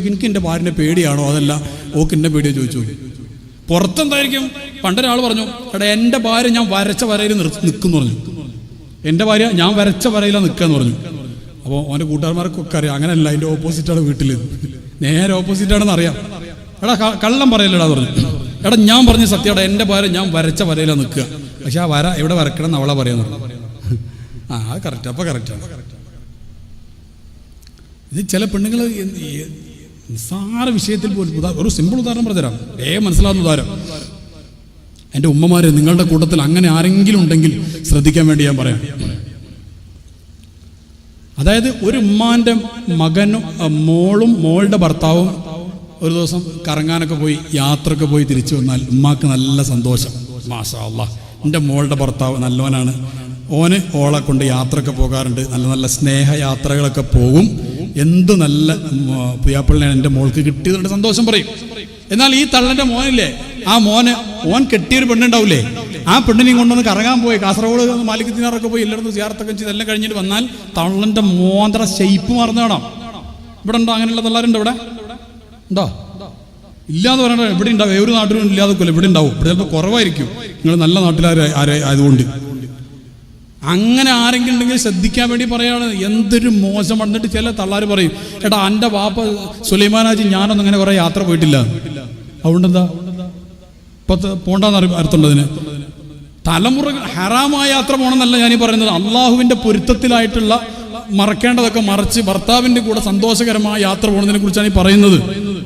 എനിക്ക് എന്റെ പേടിയാണോ? അതല്ല ഓക്ക് എന്നെ പേടിയോ ചോദിച്ചു. പുറത്തെന്തായിരിക്കും? പണ്ടൊരാൾ പറഞ്ഞു എടാ എന്റെ ഭാര്യ ഞാൻ വരച്ച വരയിൽ നിൽക്കുന്നു പറഞ്ഞു. എന്റെ ഭാര്യ ഞാൻ വരച്ച വരയിലാണ് നിൽക്കാന്ന് പറഞ്ഞു. അപ്പോൾ അവന്റെ കൂട്ടുകാരന്മാർക്കൊക്കെ അറിയാം അങ്ങനെയല്ല അതിന്റെ ഓപ്പോസിറ്റാണ് വീട്ടിൽ നേരെ ഓപ്പോസിറ്റാണെന്ന് അറിയാം. എടാ കള്ളം പറയല്ലടാ പറഞ്ഞു. എടാ ഞാൻ പറഞ്ഞ സത്യടാ എന്റെ ഭാര്യ ഞാൻ വരച്ച വരയിലാണ് നിൽക്കുക. പക്ഷെ ആ വര എവിടെ വരക്കണം എന്ന് അവളെ പറയാന്ന് ആ അത് കറക്റ്റ് അപ്പോൾ കറക്റ്റാണ് ഇത് ചില പെണ്ണുങ്ങൾ നിസ്സാര വിഷയത്തിൽ പോലും ഒരു സിമ്പിൾ ഉദാഹരണം പറഞ്ഞുതരാം. ഏ മനസ്സിലാവുന്ന ഉദാഹരണം. എന്റെ ഉമ്മമാരെ നിങ്ങളുടെ കൂട്ടത്തിൽ അങ്ങനെ ആരെങ്കിലും ഉണ്ടെങ്കിൽ ശ്രദ്ധിക്കാൻ വേണ്ടി ഞാൻ പറയാം. അതായത് ഒരു ഉമ്മാന്റെ മകനും മോളും മോളുടെ ഭർത്താവും ഒരു ദിവസം കറങ്ങാനൊക്കെ പോയി യാത്രയൊക്കെ പോയി തിരിച്ചു വന്നാൽ ഉമ്മാക്ക് നല്ല സന്തോഷം. മാഷാ അല്ല എന്റെ മോളുടെ ഭർത്താവ് നല്ലവനാണ്. ഓന് ഓളെ കൊണ്ട് യാത്രയൊക്കെ പോകാറുണ്ട്. നല്ല നല്ല സ്നേഹയാത്രകളൊക്കെ പോകും. എന്ത് നല്ല പുയാപ്പിളിനെയാണ് എന്റെ മോൾക്ക് കിട്ടിയതുകൊണ്ട് സന്തോഷം പറയും. എന്നാൽ ഈ തള്ളന്റെ മോനില്ലേ ആ മോന് ഓൻ കെട്ടിയൊരു പെണ്ണുണ്ടാവില്ലേ ആ പെണ്ണിനെയും കൊണ്ടുവന്ന് കറങ്ങാൻ പോയി. കാസർഗോഡ് മാലിക് ദിനാറൊക്കെ പോയി എല്ലായിടത്തും സിയാർത്തൊക്കെ ചെയ്ത് എല്ലാം കഴിഞ്ഞിട്ട് വന്നാൽ തള്ളന്റെ മോന്ത്ര ഷെയ്പ്പ് മറന്നു വേണം ഇവിടെ ഉണ്ടോ? അങ്ങനെയുള്ള തള്ളാരുണ്ടോ ഇവിടെ? ഉണ്ടോ? ഇല്ലാന്ന് പറയണ്ട. ഇവിടെ ഉണ്ടാവും. ഏതൊരു നാട്ടിലും ഇല്ലാതെ ഇവിടെ ഉണ്ടാവും. ഇവിടെ ചിലപ്പോൾ കുറവായിരിക്കും. നിങ്ങൾ നല്ല നാട്ടിലാരെ ആരെ ആയതുകൊണ്ട്. അങ്ങനെ ആരെങ്കിലും ഉണ്ടെങ്കിൽ ശ്രദ്ധിക്കാൻ വേണ്ടി പറയാണ്. എന്തൊരു മോശം വന്നിട്ട് ചില തള്ളാർ പറയും ചേട്ടാ എന്റെ വാപ്പ സുലൈമാനാജി ഞാനൊന്നും അങ്ങനെ കുറേ യാത്ര പോയിട്ടില്ല. അതുകൊണ്ടെന്താ? ഇപ്പൊ പോണ്ടെന്ന് അർത്ഥമുണ്ടതിന് തലമുറ ഹറാമായ യാത്ര പോകണമെന്നല്ല ഞാനീ പറയുന്നത്. അള്ളാഹുവിന്റെ പൊരുത്തത്തിലായിട്ടുള്ള മറക്കേണ്ടതൊക്കെ മറച്ച് ഭർത്താവിന്റെ കൂടെ സന്തോഷകരമായ യാത്ര പോകുന്നതിനെ കുറിച്ചാണ് ഈ പറയുന്നത്.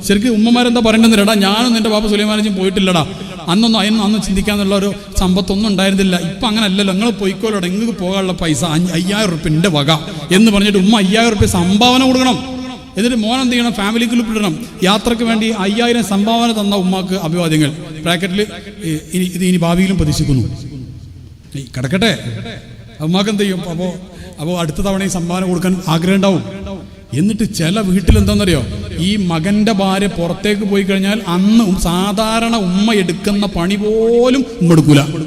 ശരിക്കും ഉമ്മമാരെന്താ പറയേണ്ടത് ഞാനും നിന്റെ ബാപ്പ സുലൈമാനജും പോയിട്ടില്ലടാ. അന്നൊന്നും അതിനൊന്നും അന്ന് ചിന്തിക്കാന്നുള്ള ഒരു സമ്പത്തൊന്നും ഉണ്ടായിരുന്നില്ല. ഇപ്പൊ അങ്ങനെ അല്ലല്ലോ നിങ്ങൾ പോയിക്കോലോ നിങ്ങൾക്ക് പോകാനുള്ള പൈസ? അയ്യായിരം റുപ്യ എന്റെ വക എന്ന് പറഞ്ഞിട്ട് ഉമ്മ അയ്യായിരം റുപ്യ സംഭാവന കൊടുക്കണം. എന്നിട്ട് മോൻ എന്ത് ചെയ്യണം? ഫാമിലി ഗ്രൂപ്പ് ഇടണം. യാത്രയ്ക്ക് വേണ്ടി അയ്യായിരം സംഭാവന തന്ന ഉമ്മാക്ക് അഭിവാദ്യങ്ങൾ. ബ്രാക്കറ്റിൽ ഇനി ഇത് ഇനി ഭാവിയിലും പ്രതീക്ഷിക്കുന്നു. കിടക്കട്ടെ. ഉമ്മാക്ക് എന്ത് ചെയ്യും? അപ്പോൾ അപ്പോൾ അടുത്ത തവണ ഈ സംഭാവന കൊടുക്കാൻ ആഗ്രഹം ഉണ്ടാവും. എന്നിട്ട് ചില വീട്ടിൽ എന്താണെന്നറിയോ ഈ മകന്റെ ഭാര്യ പുറത്തേക്ക് പോയി കഴിഞ്ഞാൽ അന്ന് സാധാരണ ഉമ്മ എടുക്കുന്ന പണി പോലും ഉമ്മ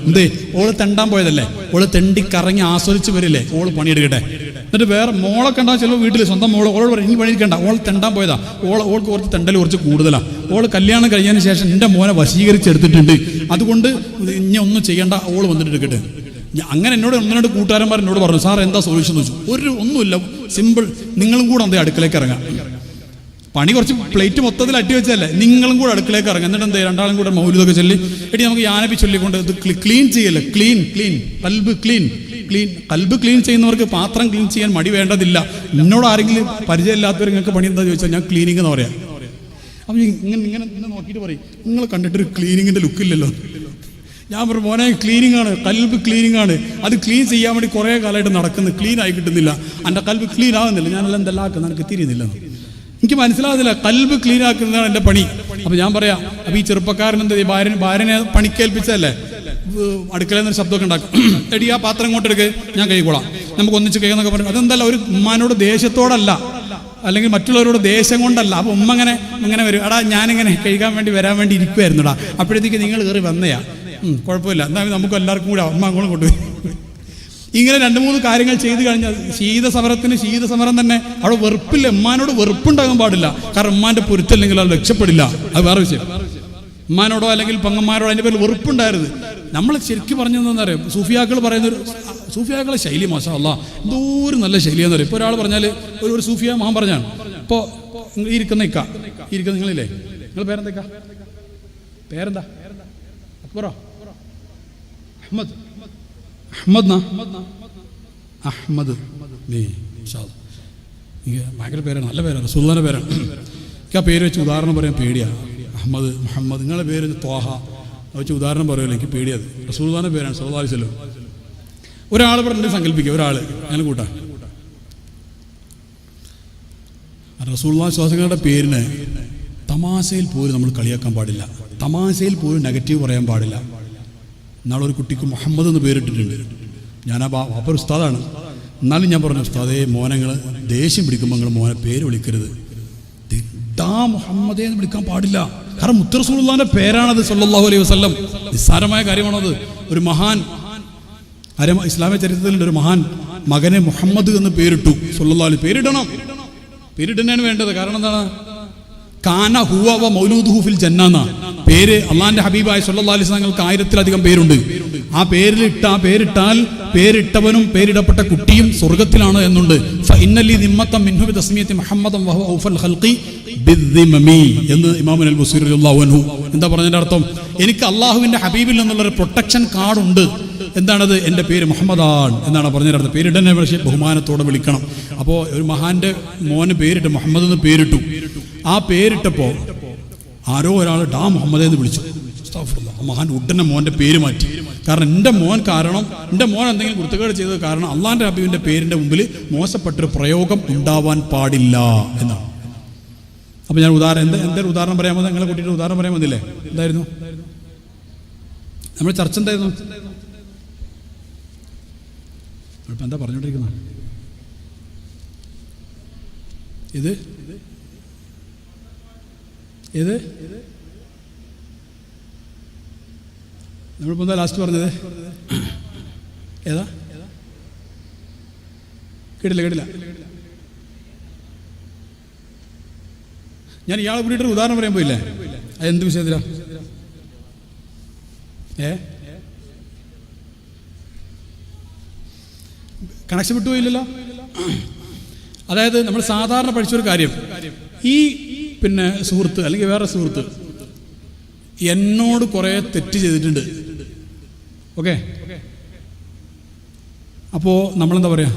എന്തേ? ഓൾ തെണ്ടാൻ പോയതല്ലേ? ഓൾ തെണ്ടി കറങ്ങി ആസ്വദിച്ച് വരില്ലേ? ഓൾ പണിയെടുക്കട്ടെ. എന്നിട്ട് വേറെ മോളെ കണ്ടാൽ ചിലപ്പോൾ വീട്ടിൽ സ്വന്തം മോൾ ഓളോട് പറയും ഇനി പണിയിരിക്കണ്ട ഓൾ തെണ്ടാൻ പോയതാ. ഓൾ ഓൾക്ക് കുറച്ച് തെണ്ടൽ കുറച്ച് കൂടുതലാണ് ഓൾ കല്യാണം കഴിഞ്ഞതിന് ശേഷം എന്റെ മോനെ വശീകരിച്ചെടുത്തിട്ടുണ്ട്. അതുകൊണ്ട് ഇനി ഒന്നും ചെയ്യേണ്ട. ഓൾ വന്നിട്ട് എടുക്കട്ടെ. അങ്ങനെ എന്നോട് ഒന്ന് രണ്ട് കൂട്ടുകാരന്മാർ എന്നോട് പറഞ്ഞു സാർ എന്താ സൊല്യൂഷൻ എന്ന് ചോദിച്ചു. ഒരു ഒന്നുമില്ല സിമ്പിൾ നിങ്ങളും കൂടെ എന്താ അടുക്കളയ്ക്ക് ഇറങ്ങാം. പണി കുറച്ച് പ്ലേറ്റ് മൊത്തത്തിൽ അട്ടി വെച്ചല്ലേ നിങ്ങളും കൂടെ അടുക്കളയ്ക്ക് ഇറങ്ങാം. എന്നിട്ട് എന്താ രണ്ടാളും കൂടെ മൗലിതൊക്കെ ചൊല്ലി എടി നമുക്ക് യാനപ്പി ചൊല്ലിക്കൊണ്ട് ഇത് ക്ലീൻ ചെയ്യല്ലേ? ക്ലീൻ ക്ലീൻ കൽബ് ക്ലീൻ ക്ലീൻ കൽബ് ക്ലീൻ ചെയ്യുന്നവർക്ക് പാത്രം ക്ലീൻ ചെയ്യാൻ മടി വേണ്ടതില്ല. എന്നോട് ആരെങ്കിലും പരിചയമില്ലാത്തവർ നിങ്ങൾക്ക് പണി എന്താ ചോദിച്ചാൽ ഞാൻ ക്ലീനിങ് എന്ന് പറയാം. അപ്പം ഇങ്ങനെ ഇങ്ങനെ നോക്കിയിട്ട് പറയും. നിങ്ങൾ കണ്ടിട്ടൊരു ക്ലീനിങ്ങിന്റെ ലുക്കില്ലല്ലോ ഞാൻ പറഞ്ഞു മോനെ ക്ലീനിങ് ആണ്. കൽബ് ക്ലീനിങ് ആണ്. അത് ക്ലീൻ ചെയ്യാൻ വേണ്ടി കുറേ കാലമായിട്ട് നടക്കുന്നു. ക്ലീൻ ആയി കിട്ടുന്നില്ല. എന്റെ കൽബ് ക്ലീൻ ആകുന്നില്ല ഞാനെല്ലാം എന്തെല്ലാം ആക്കുന്നത് എനിക്ക് തിരിയുന്നില്ല എനിക്ക് മനസ്സിലാകുന്നില്ല കൽബ് ക്ലീൻ ആക്കുന്നതാണ് എന്റെ പണി. അപ്പം ഞാൻ പറയാം അപ്പം ഈ ചെറുപ്പക്കാരൻ എന്താ ഭാര്യനെ ഭാര്യനെ പണിക്കേൽപ്പിച്ചല്ലേ അടുക്കളയിൽ നിന്ന് ശബ്ദമൊക്കെ ഉണ്ടാക്കും. എടി ആ പാത്രം ഇങ്ങോട്ട് എടുക്ക്. ഞാൻ കഴിക്കോളാം നമുക്ക് ഒന്നിച്ച് കഴിയാന്നൊക്കെ പറഞ്ഞു അതെന്തല്ല ഒരു ഉമ്മാനോട് ദേഷ്യത്തോടല്ല. അല്ലെങ്കിൽ മറ്റുള്ളവരോട് ദേഷ്യം കൊണ്ടല്ല. അപ്പോൾ ഉമ്മ അങ്ങനെ ഇങ്ങനെ വരും. എടാ ഞാനിങ്ങനെ കഴിക്കാൻ വേണ്ടി വരാൻ വേണ്ടി ഇരിക്കുമായിരുന്നുടാ അപ്പോഴത്തേക്ക് നിങ്ങൾ കയറി വന്നയാ. കുഴപ്പമില്ല. എന്നാൽ നമുക്ക് എല്ലാവർക്കും കൂടെ അമ്മ അങ്ങോട്ട് കൊണ്ടുപോയി. ഇങ്ങനെ രണ്ട് മൂന്ന് കാര്യങ്ങൾ ചെയ്തു കഴിഞ്ഞാൽ ശീതസമരത്തിന് ശീതസമരം തന്നെ അവിടെ വെറുപ്പില്ല. ഉമ്മാനോട് വെറുപ്പുണ്ടാകാൻ പാടില്ല. കാരണം ഉമ്മാന്റെ പൊരുത്തല്ലെങ്കിൽ അത് രക്ഷപ്പെടില്ല. അത് വേറെ വിഷയം. ഉമ്മാനോടോ അല്ലെങ്കിൽ പങ്ങന്മാരോടോ അതിന്റെ പേരിൽ വെറുപ്പുണ്ടായിരുന്നു നമ്മൾ ശരിക്കും പറഞ്ഞതെന്ന് പറയാം സൂഫിയാക്കൾ പറയുന്ന ഒരു സൂഫിയാക്കളെ ശൈലി മാഷാ അല്ല ഒരു നല്ല ശൈലിയാന്ന് പറയും ഇപ്പോൾ ഒരാൾ പറഞ്ഞാൽ ഒരു ഒരു സൂഫിയ മഹാൻ പറഞ്ഞാണ്. ഇപ്പോൾ ഈ ഇരിക്കുന്ന ഇക്ക. ഇരിക്കുന്ന നിങ്ങളില്ലേ? നിങ്ങൾ പേരെന്താ പേരെന്താ? അക്ബറോ? അഹമ്മദ്. അഹമ്മദ്. അഹമ്മദ് നീ ഭയങ്കര പേരാണ് നല്ല പേരാണ് റസൂലിന്റെ പേരാണ്. എനിക്ക് ആ പേര് വെച്ച് ഉദാഹരണം പറയാൻ പേടിയാണ് അഹമ്മദ് മുഹമ്മദ് നിങ്ങളുടെ പേര് ത്വാഹ വെച്ച് ഉദാഹരണം പറയുമല്ലോ എനിക്ക് പേടിയത് റസൂലിന്റെ പേരാണ് സൗദാലിച്ചല്ലോ ഒരാൾ പറഞ്ഞിട്ട് സങ്കല്പിക്കുക ഒരാൾ അങ്ങനെ കൂട്ടാ. റസൂള്ള ശ്വാസങ്ങളുടെ പേരിന് തമാശയിൽ പോലും നമ്മൾ കളിയാക്കാൻ പാടില്ല. തമാശയിൽ പോലും നെഗറ്റീവ് പറയാൻ പാടില്ല. നാളെ ഒരു കുട്ടിക്ക് മുഹമ്മദ് എന്ന് പേരിട്ടിട്ടുണ്ട്. ഞാൻ ആ ബാപ്പ ഒരു ഉസ്താദാണ്. എന്നാലും ഞാൻ പറഞ്ഞു ഉസ്താദേ മോനങ്ങൾ ദേഷ്യം പിടിക്കുമ്പോൾ നിങ്ങൾ മോനെ പേര് വിളിക്കരുത്. ദിട്ടാ മുഹമ്മദേ എന്ന് വിളിക്കാൻ പാടില്ല. കാരണം മുത്തറസുള്ളാന്റെ പേരാണത് സല്ലാഹു അലൈഹി വസ്ലം നിസ്സാരമായ കാര്യമാണത്. ഒരു മഹാൻ അര ഇസ്ലാമിക ചരിത്രത്തിൽ ഒരു മഹാൻ മകനെ മുഹമ്മദ് എന്ന് പേരിട്ടു. സല്ലാ പേരിടണം. പേരിടുന്നതാണ് വേണ്ടത് കാരണം എന്താണ്? കാന ഹുവ മൗലൂദുഹു ഫിൽ ജന്നാന്ന പേര് അള്ളാന്റെ ഹബീബായ സല്ലല്ലാഹു അലൈഹി വസല്ലമക്ക് ആയിരത്തിലധികം പേരുണ്ട്. ആ പേരിലിട്ട ആ പേരിട്ടാൽ പേരിട്ടവനും പേരിടപ്പെട്ട കുട്ടിയും സ്വർഗത്തിലാണ് എന്നുണ്ട്. എന്ന് ഇമാമുൽ അൻഹു എന്താ പറഞ്ഞതിന്റെ അർത്ഥം? എനിക്ക് അള്ളാഹുവിന്റെ ഹബീബിൽ നിന്നുള്ള ഒരു പ്രൊട്ടക്ഷൻ കാർഡ് ഉണ്ട്. എന്താണത്? എന്റെ പേര് മുഹമ്മദാണ് എന്നാണ് പറഞ്ഞതിനർത്ഥം പേരിടനെ പക്ഷേ ബഹുമാനത്തോടെ വിളിക്കണം. അപ്പോ ഒരു മഹാന്റെ മോന് പേരിട്ട് മുഹമ്മദ് എന്ന് പേരിട്ടു. ആ പേരിട്ടപ്പോൾ ആരോ ഒരാൾ ഡാ മുഹമ്മദ് എന്ന് വിളിച്ചു. മഹാൻ ഉടനെ മോന്റെ പേര് മാറ്റി. കാരണം എന്റെ മോൻ കാരണം എന്റെ മോൻ എന്തെങ്കിലും കുരുത്തക്കേട് ചെയ്തത് കാരണം അള്ളാന്റെ ഹബീബിന്റെ പേരിന്റെ മുമ്പിൽ മോശപ്പെട്ടൊരു പ്രയോഗം ഉണ്ടാവാൻ പാടില്ല എന്നാണ്. അപ്പോൾ ഞാൻ ഉദാഹരണം എന്താ എന്തൊരു ഉദാഹരണം വന്നത് നിങ്ങളെ കുട്ടിയുടെ ഉദാഹരണം പറയാൻ വന്നില്ലേ? എന്തായിരുന്നു? നമ്മുടെ ചർച്ച എന്തായിരുന്നു? എന്താ പറഞ്ഞോണ്ടിരിക്കുന്നത് ഇത് ഏത്? നമ്മളിപ്പോൾ എന്താ ലാസ്റ്റ് പറഞ്ഞത്? ഏതാ? കേട്ടില്ല കേട്ടില്ല. ഞാൻ ഇയാളെ കൂടിയിട്ട് ഉദാഹരണം പറയാൻ പോയില്ലേ? അത് എന്ത് വിഷയത്തിലാ? ഏ? കണക്ഷൻ വിട്ടുപോയില്ലല്ലോ? അതായത് നമ്മൾ സാധാരണ പഠിച്ചൊരു കാര്യം. ഈ പിന്നെ സുഹൃത്ത് അല്ലെങ്കിൽ വേറെ സുഹൃത്ത് എന്നോട് കുറേ തെറ്റ് ചെയ്തിട്ടുണ്ട്. ഓക്കെ? അപ്പോൾ നമ്മളെന്താ പറയാ?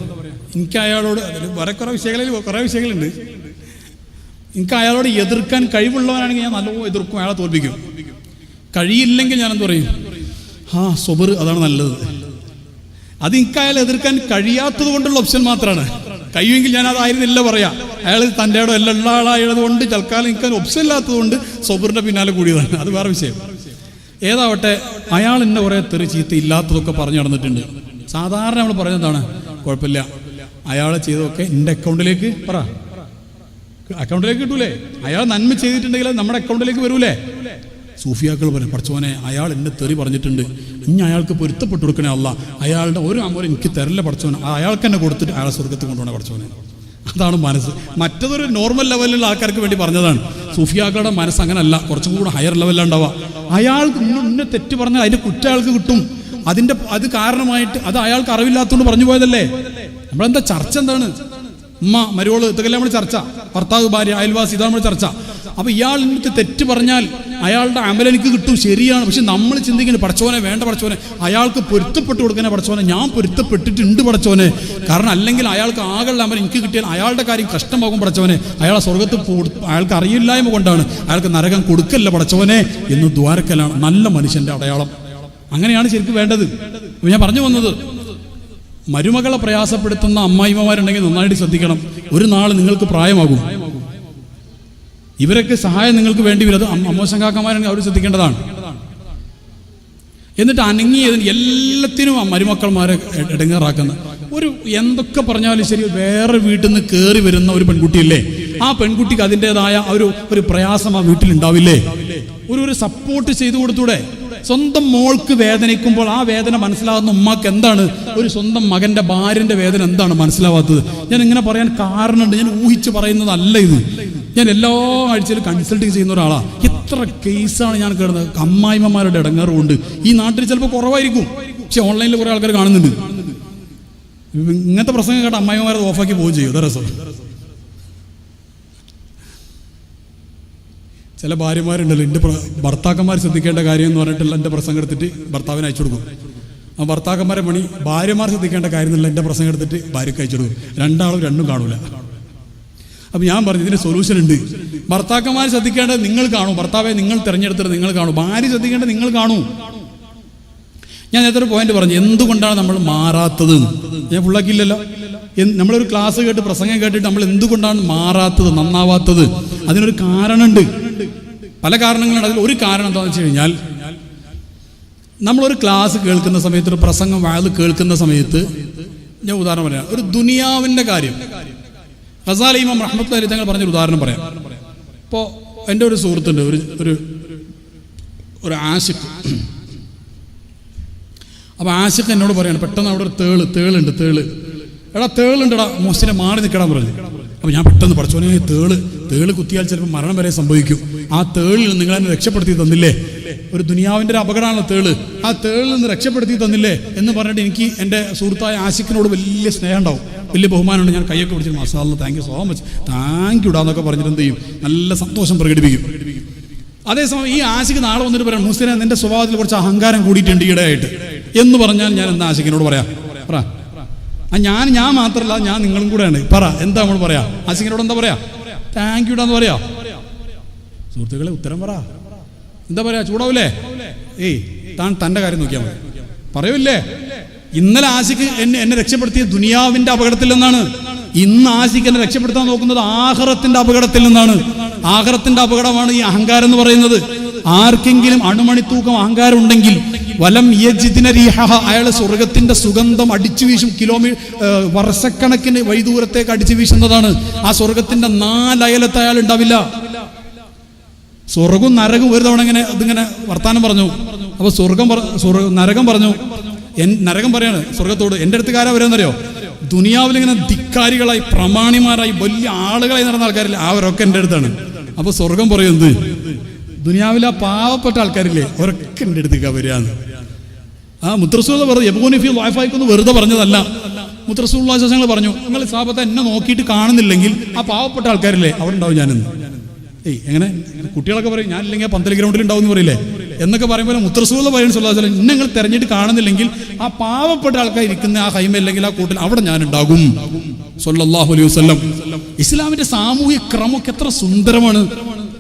എനിക്ക് അയാളോട് വേറെ കുറേ വിഷയങ്ങളിൽ കുറേ വിഷയങ്ങളുണ്ട്. എനിക്ക് അയാളോട് എതിർക്കാൻ കഴിവുള്ളവനാണെങ്കിൽ ഞാൻ നല്ലോ എതിർക്കും അയാളെ തോൽപ്പിക്കും. കഴിയില്ലെങ്കിൽ ഞാൻ എന്ത് പറയും? ആ സൊബർ അതാണ് നല്ലത്. അത് എനിക്ക് എതിർക്കാൻ കഴിയാത്തത് കൊണ്ടുള്ള ഓപ്ഷൻ മാത്രമാണ് കഴിയുമെങ്കിൽ ഞാൻ അതായിരുന്നില്ല പറയാ. അയാൾ തന്റെ ഇടം എല്ലാ ഉള്ള ആളായത് കൊണ്ട് തൽക്കാലം നിൽക്കാൻ ഓപ്ഷൻ ഇല്ലാത്തത് കൊണ്ട് സ്വബറിന്റെ പിന്നാലെ കൂടിയതാണ്. അത് വേറെ വിഷയം. ഏതാവട്ടെ അയാൾ എന്നെ കുറേ തെറി ചീത്ത ഇല്ലാത്തതൊക്കെ പറഞ്ഞു നടന്നിട്ടുണ്ട്. സാധാരണ നമ്മൾ പറഞ്ഞതാണ് കുഴപ്പമില്ല. അയാൾ ചെയ്തതൊക്കെ എന്റെ അക്കൗണ്ടിലേക്ക് പറ. അക്കൗണ്ടിലേക്ക് കിട്ടൂലേ? അയാൾ നന്മ ചെയ്തിട്ടുണ്ടെങ്കിൽ നമ്മുടെ അക്കൗണ്ടിലേക്ക് വരൂലേ? സൂഫിയാക്കൾ പറയും പഠിച്ചോനെ അയാൾ എന്നെ തെറി പറഞ്ഞിട്ടുണ്ട്. ഇനി അയാൾക്ക് പൊരുത്തപ്പെട്ടു കൊടുക്കണേ അല്ല അയാളുടെ ഒരു അമരം എനിക്ക് തരില്ല പഠിച്ചോനെ അയാൾക്ക് തന്നെ കൊടുത്തിട്ട് അയാളെ സ്വർഗത്തിൽ കൊണ്ടുപോകണേ പഠിച്ചോനെ അതാണ് മനസ്സ്. മറ്റതൊരു നോർമൽ ലെവലിലുള്ള ആൾക്കാർക്ക് വേണ്ടി പറഞ്ഞതാണ്. സൂഫിയാക്കളുടെ മനസ്സ് അങ്ങനല്ല. കുറച്ചും കൂടെ ഹയർ ലെവലിലുണ്ടാവുക അയാൾക്ക് ഇന്നെ ഇന്ന തെറ്റ് പറഞ്ഞാൽ അതിന്റെ കുറ്റം അയാൾക്ക് കിട്ടും. അതിന്റെ അത് കാരണമായിട്ട് അത് അയാൾക്ക് അറിവില്ലാത്തതുകൊണ്ട് പറഞ്ഞു പോയതല്ലേ? നമ്മളെന്താ ചർച്ച എന്താണ്? ഉമ്മ മരുവോൾ ഇതൊക്കെ നമ്മൾ ചർച്ച? ഭർത്താവ് ഭാര്യ അയൽവാസി ഇതാണ് നമ്മൾ ചർച്ച. അപ്പൊ ഇയാൾ എനിക്ക് തെറ്റ് പറഞ്ഞാൽ അയാളുടെ അമൽ എനിക്ക് കിട്ടും ശരിയാണ്. പക്ഷെ നമ്മൾ ചിന്തിക്കുന്നത് പടച്ചോനെ വേണ്ട പടച്ചോനെ അയാൾക്ക് പൊരുത്തപ്പെട്ട് കൊടുക്കണേ പടച്ചോനെ ഞാൻ പൊരുത്തപ്പെട്ടിട്ടുണ്ട് പടച്ചോനെ. കാരണം അല്ലെങ്കിൽ അയാൾക്ക് ആകളുടെ അമൽ എനിക്ക് കിട്ടിയാൽ അയാളുടെ കാര്യം കഷ്ടമാകും പടച്ചോനെ. അയാളെ സ്വർഗത്ത് അയാൾക്ക് അറിയില്ലായ്മ കൊണ്ടാണ്. അയാൾക്ക് നരകം കൊടുക്കല്ല പടച്ചോനെ എന്ന് ദ്വാരക്കലാണ് നല്ല മനുഷ്യന്റെ അടയാളം. അങ്ങനെയാണ് ശരിക്കും വേണ്ടത്. ഞാൻ പറഞ്ഞു വന്നത് മരുമകളെ പ്രയാസപ്പെടുത്തുന്ന അമ്മായിമ്മമാരുണ്ടെങ്കിൽ നന്നായിട്ട് ശ്രദ്ധിക്കണം. ഒരു നാൾ നിങ്ങൾക്ക് പ്രായമാകും. ഇവരൊക്കെ സഹായം നിങ്ങൾക്ക് വേണ്ടി വരും. അത് അമ്മോശങ്കാക്കന്മാരാണെങ്കിൽ അവർ ശ്രദ്ധിക്കേണ്ടതാണ്. എന്നിട്ട് അനങ്ങിയതിന് എല്ലാത്തിനും ആ മരുമക്കൾമാരെ ഇടങ്ങാറാക്കുന്ന. ഒരു എന്തൊക്കെ പറഞ്ഞാലും ശരി വേറെ വീട്ടിൽ നിന്ന് കയറി വരുന്ന ഒരു പെൺകുട്ടിയില്ലേ? ആ പെൺകുട്ടിക്ക് അതിന്റെതായ ഒരു ഒരു പ്രയാസം ആ വീട്ടിലുണ്ടാവില്ലേ? ഒരു ഒരു സപ്പോർട്ട് ചെയ്തു കൊടുത്തൂടെ? സ്വന്തം മോൾക്ക് വേദനിക്കുമ്പോൾ ആ വേദന മനസ്സിലാകുന്ന ഉമ്മക്ക് എന്താണ്? ഒരു സ്വന്തം മകന്റെ ഭാര്യന്റെ വേദന എന്താണ് മനസ്സിലാവാത്തത്? ഞാൻ ഇങ്ങനെ പറയാൻ കാരണമുണ്ട്. ഞാൻ ഊഹിച്ച് പറയുന്നതല്ല ഇത്. ഞാൻ എല്ലാ ആഴ്ചയിലും കൺസൾട്ടിങ് ചെയ്യുന്ന ഒരാളാ. എത്ര കേസാണ് ഞാൻ കേടുന്നത് അമ്മായിമ്മമാരുടെ ഇടങ്ങാറുമുണ്ട് ഈ നാട്ടിൽ ചിലപ്പോൾ കുറവായിരിക്കും. പക്ഷെ ഓൺലൈനിൽ കുറെ ആൾക്കാർ കാണുന്നുണ്ട്. ഇങ്ങനത്തെ പ്രസംഗം കേട്ട അമ്മായിമാരെ ഓഫാക്കി പോവുകയും ചെയ്യും. അതാ രസം. ചില ഭാര്യമാരുണ്ടല്ലോ. എന്റെ ഭർത്താക്കന്മാർ ശ്രദ്ധിക്കേണ്ട കാര്യം എന്ന് പറഞ്ഞിട്ടുള്ള എന്റെ പ്രസംഗം എടുത്തിട്ട് ഭർത്താവിന് അയച്ചു കൊടുക്കും. ആ ഭർത്താക്കന്മാരെ പണി ഭാര്യമാർ ശ്രദ്ധിക്കേണ്ട കാര്യം എന്നുള്ള എന്റെ പ്രസംഗം എടുത്തിട്ട് ഭാര്യയ്ക്ക് അയച്ചു കൊടുക്കും. രണ്ടാളും രണ്ടും കാണൂല. അപ്പം ഞാൻ പറഞ്ഞു ഇതിന് സൊല്യൂഷൻ ഉണ്ട്. ഭർത്താക്കന്മാർ ശ്രദ്ധിക്കേണ്ടത് നിങ്ങൾ കാണൂ. ഭർത്താവെ നിങ്ങൾ തിരഞ്ഞെടുത്തിട്ട് നിങ്ങൾ കാണൂ. ഭാര്യ ശ്രദ്ധിക്കേണ്ടത് നിങ്ങൾ കാണൂ. ഞാൻ നേരത്തെ പോയിന്റ് പറഞ്ഞു എന്തുകൊണ്ടാണ് നമ്മൾ മാറാത്തത്? ഞാൻ ഫുള്ളാക്കിയില്ലല്ലോ നമ്മളൊരു ക്ലാസ് കേട്ട് പ്രസംഗം കേട്ടിട്ട് നമ്മൾ എന്തുകൊണ്ടാണ് മാറാത്തത് നന്നാവാത്തത്? അതിനൊരു കാരണമുണ്ട്. പല കാരണങ്ങളുണ്ട്. അതിൽ ഒരു കാരണം എന്താണെന്ന് വെച്ച് കഴിഞ്ഞാൽ നമ്മളൊരു ക്ലാസ് കേൾക്കുന്ന സമയത്ത് ഒരു പ്രസംഗം വായത് കേൾക്കുന്ന സമയത്ത് ഞാൻ ഉദാഹരണം പറയാം. ഒരു ദുനിയാവിന്റെ കാര്യം. ഖസാലി ഇമാം തങ്ങൾ പറഞ്ഞൊരു ഉദാഹരണം പറയാം. ഇപ്പോൾ എന്റെ ഒരു സുഹൃത്തുണ്ട് ഒരു ഒരു ഒരു ആശിഖ് അപ്പോൾ ആശിഖ് എന്നോട് പറയാണ് പെട്ടെന്ന് അവിടെ ഒരു തേൾ തേളുണ്ട് തേൾ. എടാ തേളുണ്ടടാ മോശിനെ മാറി നിൽക്കണം പറഞ്ഞു. അപ്പോൾ ഞാൻ പെട്ടെന്ന് പഠിച്ചോനെ തേൾ. തേൾ കുത്തിയാൽ ചിലപ്പോൾ മരണം വരെ സംഭവിക്കും. ആ തേളിൽ നിന്ന് നിങ്ങളെന്നെ രക്ഷപ്പെടുത്തി തന്നില്ലേ? ഒരു ദുനിയാവിന്റെ ഒരു അപകടമാണ് തേൾ. ആ തേളിൽ നിന്ന് രക്ഷപ്പെടുത്തി തന്നില്ലേ എന്ന് പറഞ്ഞിട്ട് എനിക്ക് എന്റെ സുഹൃത്തായ ആശിക്കിനോട് വലിയ സ്നേഹം ഉണ്ടാവും വലിയ ബഹുമാനമുണ്ട്. ഞാൻ കൈയൊക്കെ പിടിച്ചിട്ട് masala thank you so much thank you ഇടാന്നൊക്കെ പറഞ്ഞിട്ട് എന്ത് ചെയ്യും? നല്ല സന്തോഷം പ്രകടിപ്പിക്കും. അതേസമയം ഈ ആശിക്ക് നാളെ വന്നിട്ട് പറയാം മുസ്ലിം നിന്റെ സ്വഭാവത്തിൽ കുറച്ച് അഹങ്കാരം കൂടിയിട്ടുണ്ട് ഈടെയായിട്ട് എന്ന് പറഞ്ഞാൽ ഞാൻ എന്താ ആശിക്കിനോട് പറയാം? പറ. ഞാൻ ഞാൻ മാത്രമല്ല ഞാൻ നിങ്ങളും കൂടെയാണ്. പറ എന്താ നമ്മൾ പറയാ? ആശിക്കിനോട് എന്താ പറയാ? താങ്ക് യു എന്ന് പറയാ. സുഹൃത്തുക്കളെ ഉത്തരം പറ. എന്താ പറയാ ചൂടാവൂലേ? ഏയ് താൻ തന്റെ കാര്യം നോക്കിയാൽ മതി. പറയൂല്ലേ? ഇന്നലെ ആശിക്ക് എന്നെ എന്നെ രക്ഷപ്പെടുത്തിയ ദുനിയാവിന്റെ അപകടത്തിൽ നിന്നാണ്. ഇന്ന് ആശിക്ക് എന്നെ രക്ഷപ്പെടുത്താൻ നോക്കുന്നത് ആഹ്റത്തിന്റെ അപകടത്തിൽ നിന്നാണ്. ആഹ്റത്തിന്റെ അപകടമാണ് ഈ അഹങ്കാരം എന്ന് പറയുന്നത്. ആർക്കെങ്കിലും അണുമണിത്തൂക്കം അഹങ്കാരം ഉണ്ടെങ്കിൽ വലം യജിദിന റീഹഹ അയാൾ സ്വർഗത്തിന്റെ സുഗന്ധം അടിച്ചു വീശും കിലോമീറ്റർ വർഷക്കണക്കിന് വൈദൂരത്തേക്ക് അടിച്ചു വീശുന്നതാണ്. ആ സ്വർഗത്തിന്റെ നാലയലത്ത് അയാൾ ഉണ്ടാവില്ല. സ്വർഗവും നരകവും ഒരു തവണ ഇങ്ങനെ അതിങ്ങനെ വർത്താനം പറഞ്ഞു. അപ്പൊ സ്വർഗം നരകം പറഞ്ഞു. നരകം പറയാണ് സ്വർഗത്തോട് എന്റെ അടുത്ത് കാരാ വരാന്നറിയോ? ദുനിയാവിൽ ഇങ്ങനെ ധിക്കാരികളായി പ്രമാണിമാരായി വലിയ ആളുകളായി നടന്ന ആൾക്കാരില്ല. അവരൊക്കെ എന്റെ അടുത്താണ്. അപ്പൊ സ്വർഗം പറയുന്നത് ദുനിയാവിലെ പാവപ്പെട്ട ആൾക്കാരില്ലേ? ഒരൊക്കെ എന്റെ അടുത്ത് വരികയെന്ന് ആ മുത്രസൂത പറഞ്ഞു യബൂനിഫി വായ്പായിക്കൊന്ന് വെറുതെ പറഞ്ഞതല്ല. മുത്രസൂള്ള പറഞ്ഞു നിങ്ങൾ സാപത്തെ എന്നെ നോക്കിയിട്ട് കാണുന്നില്ലെങ്കിൽ ആ പാവപ്പെട്ട ആൾക്കാരില്ലേ അവിടെ ഉണ്ടാവും ഞാനെന്ന്. ഏയ് എങ്ങനെ? കുട്ടികളൊക്കെ പറയും ഞാൻ ഇല്ലെങ്കിൽ പന്തൽ ഗ്രൗണ്ടിൽ ഉണ്ടാവും എന്ന് പറയില്ലേ? എന്നൊക്കെ പറയുമ്പോൾ മുത്രസൂത പറയുന്ന സുല്ലാ ഇന്നെ നിങ്ങൾ തെരഞ്ഞിട്ട് കാണുന്നില്ലെങ്കിൽ ആ പാവപ്പെട്ട ആൾക്കാർ ഇരിക്കുന്ന ആ ഹൈമ അല്ലെങ്കിൽ ആ കൂട്ടിൽ അവിടെ ഞാൻ ഉണ്ടാകും സല്ലല്ലാഹു അലൈഹി വസല്ലം. ഇസ്ലാമിന്റെ സാമൂഹിക ക്രമമൊക്കെ എത്ര സുന്ദരമാണ്.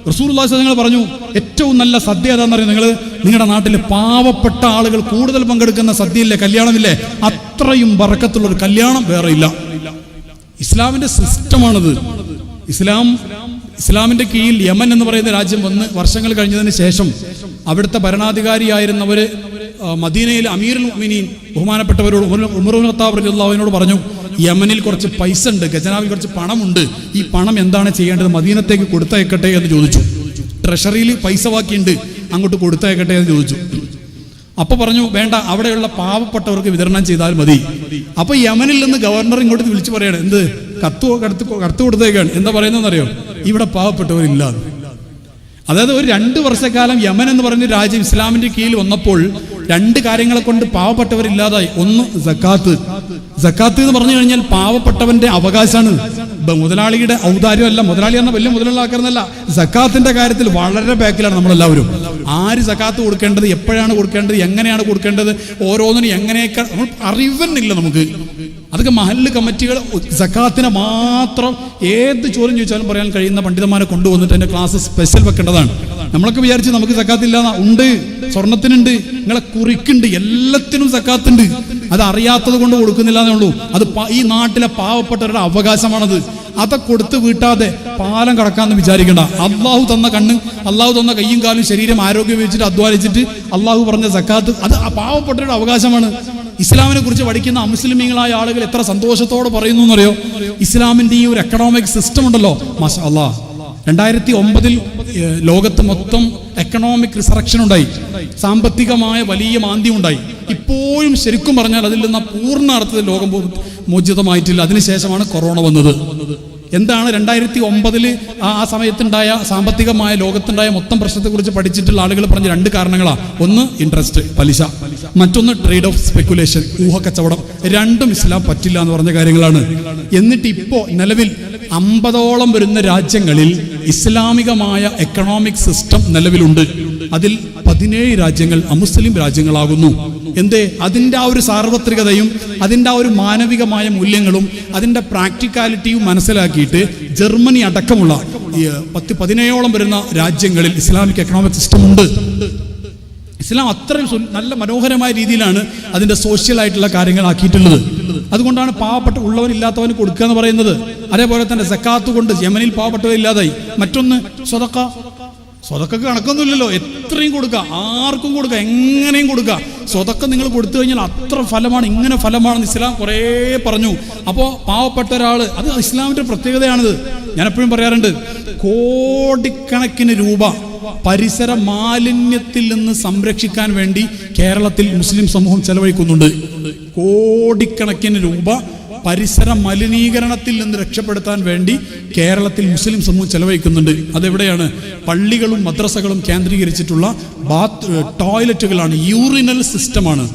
റസൂൽ നിങ്ങൾ പറഞ്ഞു ഏറ്റവും നല്ല സദ്യ ഏതാണെന്നറിയോ നിങ്ങൾ നിങ്ങളുടെ നാട്ടിൽ പാവപ്പെട്ട ആളുകൾ കൂടുതൽ പങ്കെടുക്കുന്ന സദ്യയില്ലേ? കല്യാണമില്ലേ? അത്രയും വറക്കത്തുള്ള ഒരു കല്യാണം വേറെ ഇല്ല. ഇസ്ലാമിന്റെ സിസ്റ്റമാണത്. ഇസ്ലാം ഇസ്ലാമിന്റെ കീഴിൽ യമൻ എന്ന് പറയുന്ന രാജ്യം വന്ന് വർഷങ്ങൾ കഴിഞ്ഞതിന് ശേഷം അവിടുത്തെ ഭരണാധികാരിയായിരുന്നവര് മദീനയിലെ അമീറുൽ മുഅ്മിനീൻ ബഹുമാനപ്പെട്ടവരോട് ഉമർ- ഖത്താബ് റളിയല്ലാഹുവിനോട് പറഞ്ഞു യമനിൽ കുറച്ച് പൈസ ഉണ്ട് ഖജനാവിൽ കുറച്ച് പണമുണ്ട്. ഈ പണം എന്താണ് ചെയ്യേണ്ടത്? മദീനത്തേക്ക് കൊടുത്തയക്കട്ടെ എന്ന് ചോദിച്ചു. ട്രഷറിയിൽ പൈസ ബാക്കിയുണ്ട് അങ്ങോട്ട് കൊടുത്തയക്കട്ടെ എന്ന് ചോദിച്ചു. അപ്പൊ പറഞ്ഞു വേണ്ട അവിടെയുള്ള പാവപ്പെട്ടവർക്ക് വിതരണം ചെയ്താൽ മതി. അപ്പൊ യമനിൽ നിന്ന് ഗവർണർ ഇങ്ങോട്ട് വിളിച്ചു പറയാണ് എന്ത്? കത്ത് കടത്ത് കടത്ത് കൊടുത്തേക്കാണ്. എന്താ പറയുന്നതെന്നറിയോ? ഇവിടെ പാവപ്പെട്ടവരില്ല അതായത് ഒരു രണ്ട് വർഷക്കാലം യമൻ എന്ന് പറഞ്ഞ രാജ്യം ഇസ്ലാമിന്റെ കീഴിൽ വന്നപ്പോൾ രണ്ട് കാര്യങ്ങളെ കൊണ്ട് പാവപ്പെട്ടവരില്ലാതായി. ഒന്ന് സക്കാത്ത്. സക്കാത്ത്. എന്ന് പറഞ്ഞു കഴിഞ്ഞാൽ പാവപ്പെട്ടവന്റെ അവകാശമാണ്. മുതലാളിയുടെ ഔദാര്യം അല്ല മുതലാളി എന്ന വലിയ മുതലുള്ള സക്കാത്തിന്റെ കാര്യത്തിൽ വളരെ ബാക്കിലാണ് നമ്മളെല്ലാവരും. ആര് സക്കാത്ത് കൊടുക്കേണ്ടത് എപ്പോഴാണ് കൊടുക്കേണ്ടത് എങ്ങനെയാണ് കൊടുക്കേണ്ടത് ഓരോന്നിനും എങ്ങനെയൊക്കെ നമ്മൾ അറിവെന്നില്ല നമുക്ക്. അതൊക്കെ മഹല്ല് കമ്മിറ്റികൾ സക്കാത്തിനെ മാത്രം ഏത് ചോദ്യം ചോദിച്ചാലും പറയാൻ കഴിയുന്ന പണ്ഡിതന്മാരെ കൊണ്ടുവന്നിട്ട് എന്റെ ക്ലാസ് സ്പെഷ്യൽ വെക്കേണ്ടതാണ്. നമ്മളൊക്കെ വിചാരിച്ച് നമുക്ക് സക്കാത്തില്ല ഉണ്ട്. സ്വർണത്തിനുണ്ട്. നിങ്ങളെ കുറിക്കുണ്ട്. എല്ലാത്തിനും സക്കാത്തുണ്ട്. അത് അറിയാത്തത് കൊണ്ട് കൊടുക്കുന്നില്ല എന്നേ ഉള്ളൂ. അത് ഈ നാട്ടിലെ പാവപ്പെട്ടവരുടെ അവകാശമാണത്. അത കൊടുത്ത് വീട്ടാതെ പാലം കടക്കാന്ന് വിചാരിക്കണ്ട. അള്ളാഹു തന്ന കണ്ണ് അള്ളാഹു തന്ന കയ്യും കാലും ശരീരം ആരോഗ്യം വെച്ചിട്ട് അധ്വാനിച്ചിട്ട് അള്ളാഹു പറഞ്ഞ സക്കാത്ത് അത് പാവപ്പെട്ടവരുടെ അവകാശമാണ്. ഇസ്ലാമിനെ കുറിച്ച് പഠിക്കുന്ന അമുസ്ലിമീങ്ങളായ ആളുകൾ എത്ര സന്തോഷത്തോടെ പറയുന്നു എന്നറിയോ ഇസ്ലാമിന്റെ ഈ ഒരു എക്കണോമിക് സിസ്റ്റം ഉണ്ടല്ലോ. മാഷ അള്ളാഹ് രണ്ടായിരത്തി ഒമ്പതിൽ ലോകത്ത് മൊത്തം എക്കണോമിക് റിസറക്ഷൻ ഉണ്ടായി. സാമ്പത്തികമായ വലിയ മാന്ദ്യം ഉണ്ടായി. ഇപ്പോഴും ശരിക്കും പറഞ്ഞാൽ അതിൽ നിന്ന് പൂർണ അർത്ഥത്തിൽ ലോകം മോചിതമായിട്ടില്ല. അതിനുശേഷമാണ് കൊറോണ വന്നത്. എന്താണ് രണ്ടായിരത്തി ഒമ്പതിൽ ആ സമയത്തുണ്ടായ സാമ്പത്തികമായ ലോകത്തുണ്ടായ മൊത്തം പ്രശ്നത്തെക്കുറിച്ച് പഠിച്ചിട്ടുള്ള ആളുകൾ പറഞ്ഞ രണ്ട് കാരണങ്ങളാണ് ഒന്ന് ഇൻട്രസ്റ്റ് പലിശ. മറ്റൊന്ന് ട്രേഡ് ഓഫ് സ്പെക്കുലേഷൻ ഊഹക്കച്ചവടം രണ്ടും ഇസ്ലാം പറ്റില്ല എന്ന് പറഞ്ഞ കാര്യങ്ങളാണ്. എന്നിട്ട് ഇപ്പോ നിലവിൽ അമ്പതോളം വരുന്ന രാജ്യങ്ങളിൽ ഇസ്ലാമികമായ എക്കണോമിക് സിസ്റ്റം നിലവിലുണ്ട്. അതിൽ പതിനേഴ് രാജ്യങ്ങൾ അമുസ്ലിം രാജ്യങ്ങളാകുന്നു. എന്തേ? അതിന്റെ ആ ഒരു സാർവത്രികതയും അതിന്റെ ആ ഒരു മാനവികമായ മൂല്യങ്ങളും അതിന്റെ പ്രാക്ടിക്കാലിറ്റിയും മനസ്സിലാക്കിയിട്ട് ജർമ്മനി അടക്കമുള്ള പത്ത് പതിനേഴോളം വരുന്ന രാജ്യങ്ങളിൽ ഇസ്ലാമിക് എക്കണോമിക് സിസ്റ്റം ഉണ്ട്. ഇസ്ലാം അത്രയും നല്ല മനോഹരമായ രീതിയിലാണ് അതിന്റെ സോഷ്യൽ ആയിട്ടുള്ള കാര്യങ്ങൾ ആക്കിയിട്ടുള്ളത്. അതുകൊണ്ടാണ് പാവപ്പെട്ട ഉള്ളവൻ ഇല്ലാത്തവന് കൊടുക്കുക എന്ന് പറയുന്നത്. അതേപോലെ തന്നെ സക്കാത്ത് കൊണ്ട് യമനിൽ പാവപ്പെട്ടവർ ഇല്ലാതായി. മറ്റൊന്ന് സ്വതക്ക. സ്വതക്കൊക്കെ കണക്കൊന്നുമില്ലല്ലോ. എത്രയും കൊടുക്കുക. ആർക്കും കൊടുക്കുക. എങ്ങനെയും കൊടുക്കുക. സ്വതക്ക നിങ്ങൾ കൊടുത്തു കഴിഞ്ഞാൽ അത്ര ഫലമാണ് ഇങ്ങനെ ഫലമാണെന്ന് ഇസ്ലാം കുറേ പറഞ്ഞു. അപ്പോൾ പാവപ്പെട്ട ഒരാൾ അത് ഇസ്ലാമിന്റെ പ്രത്യേകതയാണിത്. ഞാൻ എപ്പോഴും പറയാറുണ്ട് കോടിക്കണക്കിന് രൂപ പരിസര മാലിന്യത്തിൽ നിന്ന് സംരക്ഷിക്കാൻ വേണ്ടി കേരളത്തിൽ മുസ്ലിം സമൂഹം ചെലവഴിക്കുന്നുണ്ട്. കോടിക്കണക്കിന് രൂപ പരിസര മലിനീകരണത്തിൽ നിന്ന് രക്ഷപ്പെടുത്താൻ വേണ്ടി കേരളത്തിൽ മുസ്ലിം സമൂഹം ചെലവഴിക്കുന്നുണ്ട്. അതെവിടെയാണ്? പള്ളികളും മദ്രസകളും കേന്ദ്രീകരിച്ചിട്ടുള്ള ബാത്ത് ടോയ്ലറ്റുകളാണ്. യൂറിനൽ സിസ്റ്റമാണ്.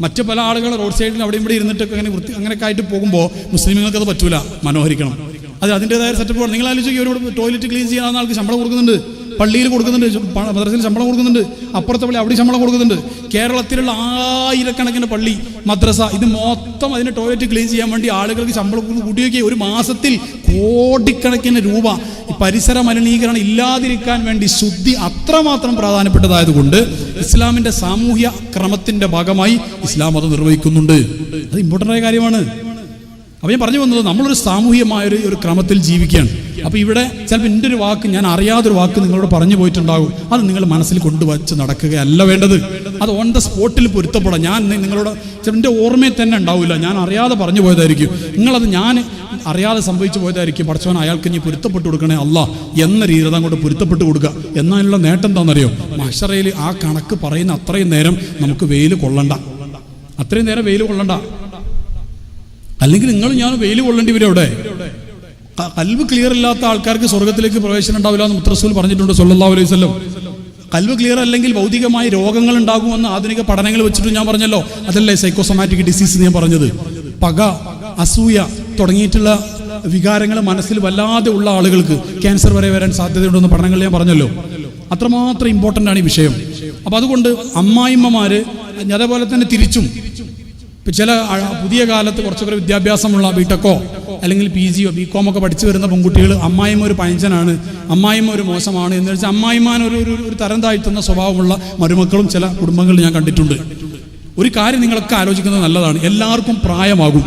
മറ്റു പല ആളുകൾ റോഡ് സൈഡിൽ അവിടെ ഇവിടെ ഇരുന്നിട്ടൊക്കെ അങ്ങനെ വൃത്തി അങ്ങനെയൊക്കെ ആയിട്ട് പോകുമ്പോൾ മുസ്ലിമുകൾക്ക് അത് പറ്റൂല മനോഹരിക്കണം. അത് അതിന്റെതായ സെറ്റപ്പ് നിങ്ങൾ ആലോചിക്കുക ഒരു ടോയ്ലറ്റ് ക്ലീൻ ചെയ്യാൻ ആൾക്ക് ശമ്പളം കൊടുക്കുന്നുണ്ട്. പള്ളിയിൽ കൊടുക്കുന്നുണ്ട്. മദ്രസയിൽ ശമ്പളം കൊടുക്കുന്നുണ്ട്. അപ്പുറത്തെ പള്ളി അവിടെ ശമ്പളം കൊടുക്കുന്നുണ്ട്. കേരളത്തിലുള്ള ആയിരക്കണക്കിന് പള്ളി മദ്രസ ഇത് മൊത്തം അതിന് ടോയ്ലറ്റ് ക്ലീൻ ചെയ്യാൻ വേണ്ടി ആളുകൾക്ക് ശമ്പളം കൂട്ടി നോക്കി ഒരു മാസത്തിൽ കോടിക്കണക്കിന് രൂപ. പരിസര മലിനീകരണം ഇല്ലാതിരിക്കാൻ വേണ്ടി ശുദ്ധി അത്രമാത്രം പ്രാധാന്യപ്പെട്ടതായതുകൊണ്ട് ഇസ്ലാമിന്റെ സാമൂഹ്യ ക്രമത്തിന്റെ ഭാഗമായി ഇസ്ലാം അത് നിർവഹിക്കുന്നുണ്ട്. അത് ഇമ്പോർട്ടന്റ് ആയ കാര്യമാണ്. അപ്പോൾ ഞാൻ പറഞ്ഞു വന്നത് നമ്മളൊരു സാമൂഹികമായൊരു ഒരു ക്രമത്തിൽ ജീവിക്കുകയാണ്. അപ്പോൾ ഇവിടെ ചിലപ്പോൾ എന്റെ ഒരു വാക്ക് ഞാൻ അറിയാതൊരു വാക്ക് നിങ്ങളോട് പറഞ്ഞു പോയിട്ടുണ്ടാകും അത് നിങ്ങൾ മനസ്സിൽ കൊണ്ടുവച്ച് നടക്കുകയല്ല വേണ്ടത്. അത് ഓൺ ദ സ്പോട്ടിൽ പൊരുത്തപ്പെടാം. ഞാൻ നിങ്ങളോട് ചിലപ്പോൾ എന്റെ ഓർമ്മയിൽ തന്നെ ഉണ്ടാവില്ല ഞാൻ അറിയാതെ പറഞ്ഞു പോയതായിരിക്കും. നിങ്ങളത് ഞാൻ അറിയാതെ സംഭവിച്ചു പോയതായിരിക്കും. പഠിച്ചവൻ അയാൾക്ക് ഇനി പൊരുത്തപ്പെട്ട് കൊടുക്കണേ അല്ല. എന്ന രീതിയിൽ അങ്ങോട്ട് പൊരുത്തപ്പെട്ട് കൊടുക്കുക. എന്നാലുള്ള നേട്ടം എന്താണെന്നറിയോ? മഷറയിൽ ആ കണക്ക് പറയുന്ന അത്രയും നേരം നമുക്ക് വെയിൽ കൊള്ളണ്ട. അത്രയും നേരം വെയിൽ കൊള്ളണ്ട. അല്ലെങ്കിൽ നിങ്ങൾ ഞാൻ വെയിൽ കൊള്ളേണ്ടി വരും അവിടെ. കൽവ് ക്ലിയർ ഇല്ലാത്ത ആൾക്കാർക്ക് സ്വർഗത്തിലേക്ക് പ്രവേശനം ഉണ്ടാവില്ല എന്ന് മുത്രസൂൽ പറഞ്ഞിട്ടുണ്ട് സല്ലാ അലൈഹി വസല്ലം. കൽവ് ക്ലിയർ അല്ലെങ്കിൽ ഭൗതികമായ രോഗങ്ങൾ ഉണ്ടാകുമെന്ന് ആധുനിക പഠനങ്ങൾ വെച്ചിട്ട് ഞാൻ പറഞ്ഞല്ലോ. അതല്ലേ സൈക്കോസൊമാറ്റിക് ഡിസീസ് ഞാൻ പറഞ്ഞത്. പക അസൂയ തുടങ്ങിയിട്ടുള്ള വികാരങ്ങൾ മനസ്സിൽ വല്ലാതെ ഉള്ള ആളുകൾക്ക് ക്യാൻസർ വരെ വരാൻ സാധ്യതയുണ്ടെന്ന് പഠനങ്ങൾ ഞാൻ പറഞ്ഞല്ലോ. അത്രമാത്രം ഇമ്പോർട്ടന്റ് ആണ് ഈ വിഷയം. അപ്പം അതുകൊണ്ട് അമ്മായിമ്മമാര് അതേപോലെ തന്നെ തിരിച്ചും ചില പുതിയ കാലത്ത് കുറച്ചുകൂടെ വിദ്യാഭ്യാസമുള്ള ബിടെക്കോ അല്ലെങ്കിൽ പി ജിയോ ബി കോം ഒക്കെ പഠിച്ചു വരുന്ന പെൺകുട്ടികൾ അമ്മായിമ്മ ഒരു പഴഞ്ചനാണ് അമ്മായിമ്മ ഒരു മോശമാണ് എന്ന് വെച്ചാൽ അമ്മായിമാൻ ഒരു ഒരു തരം താഴ്ത്തുന്ന സ്വഭാവമുള്ള മരുമക്കളും ചില കുടുംബങ്ങളിൽ ഞാൻ കണ്ടിട്ടുണ്ട്. ഒരു കാര്യം നിങ്ങളൊക്കെ ആലോചിക്കുന്നത് നല്ലതാണ്. എല്ലാവർക്കും പ്രായമാകും.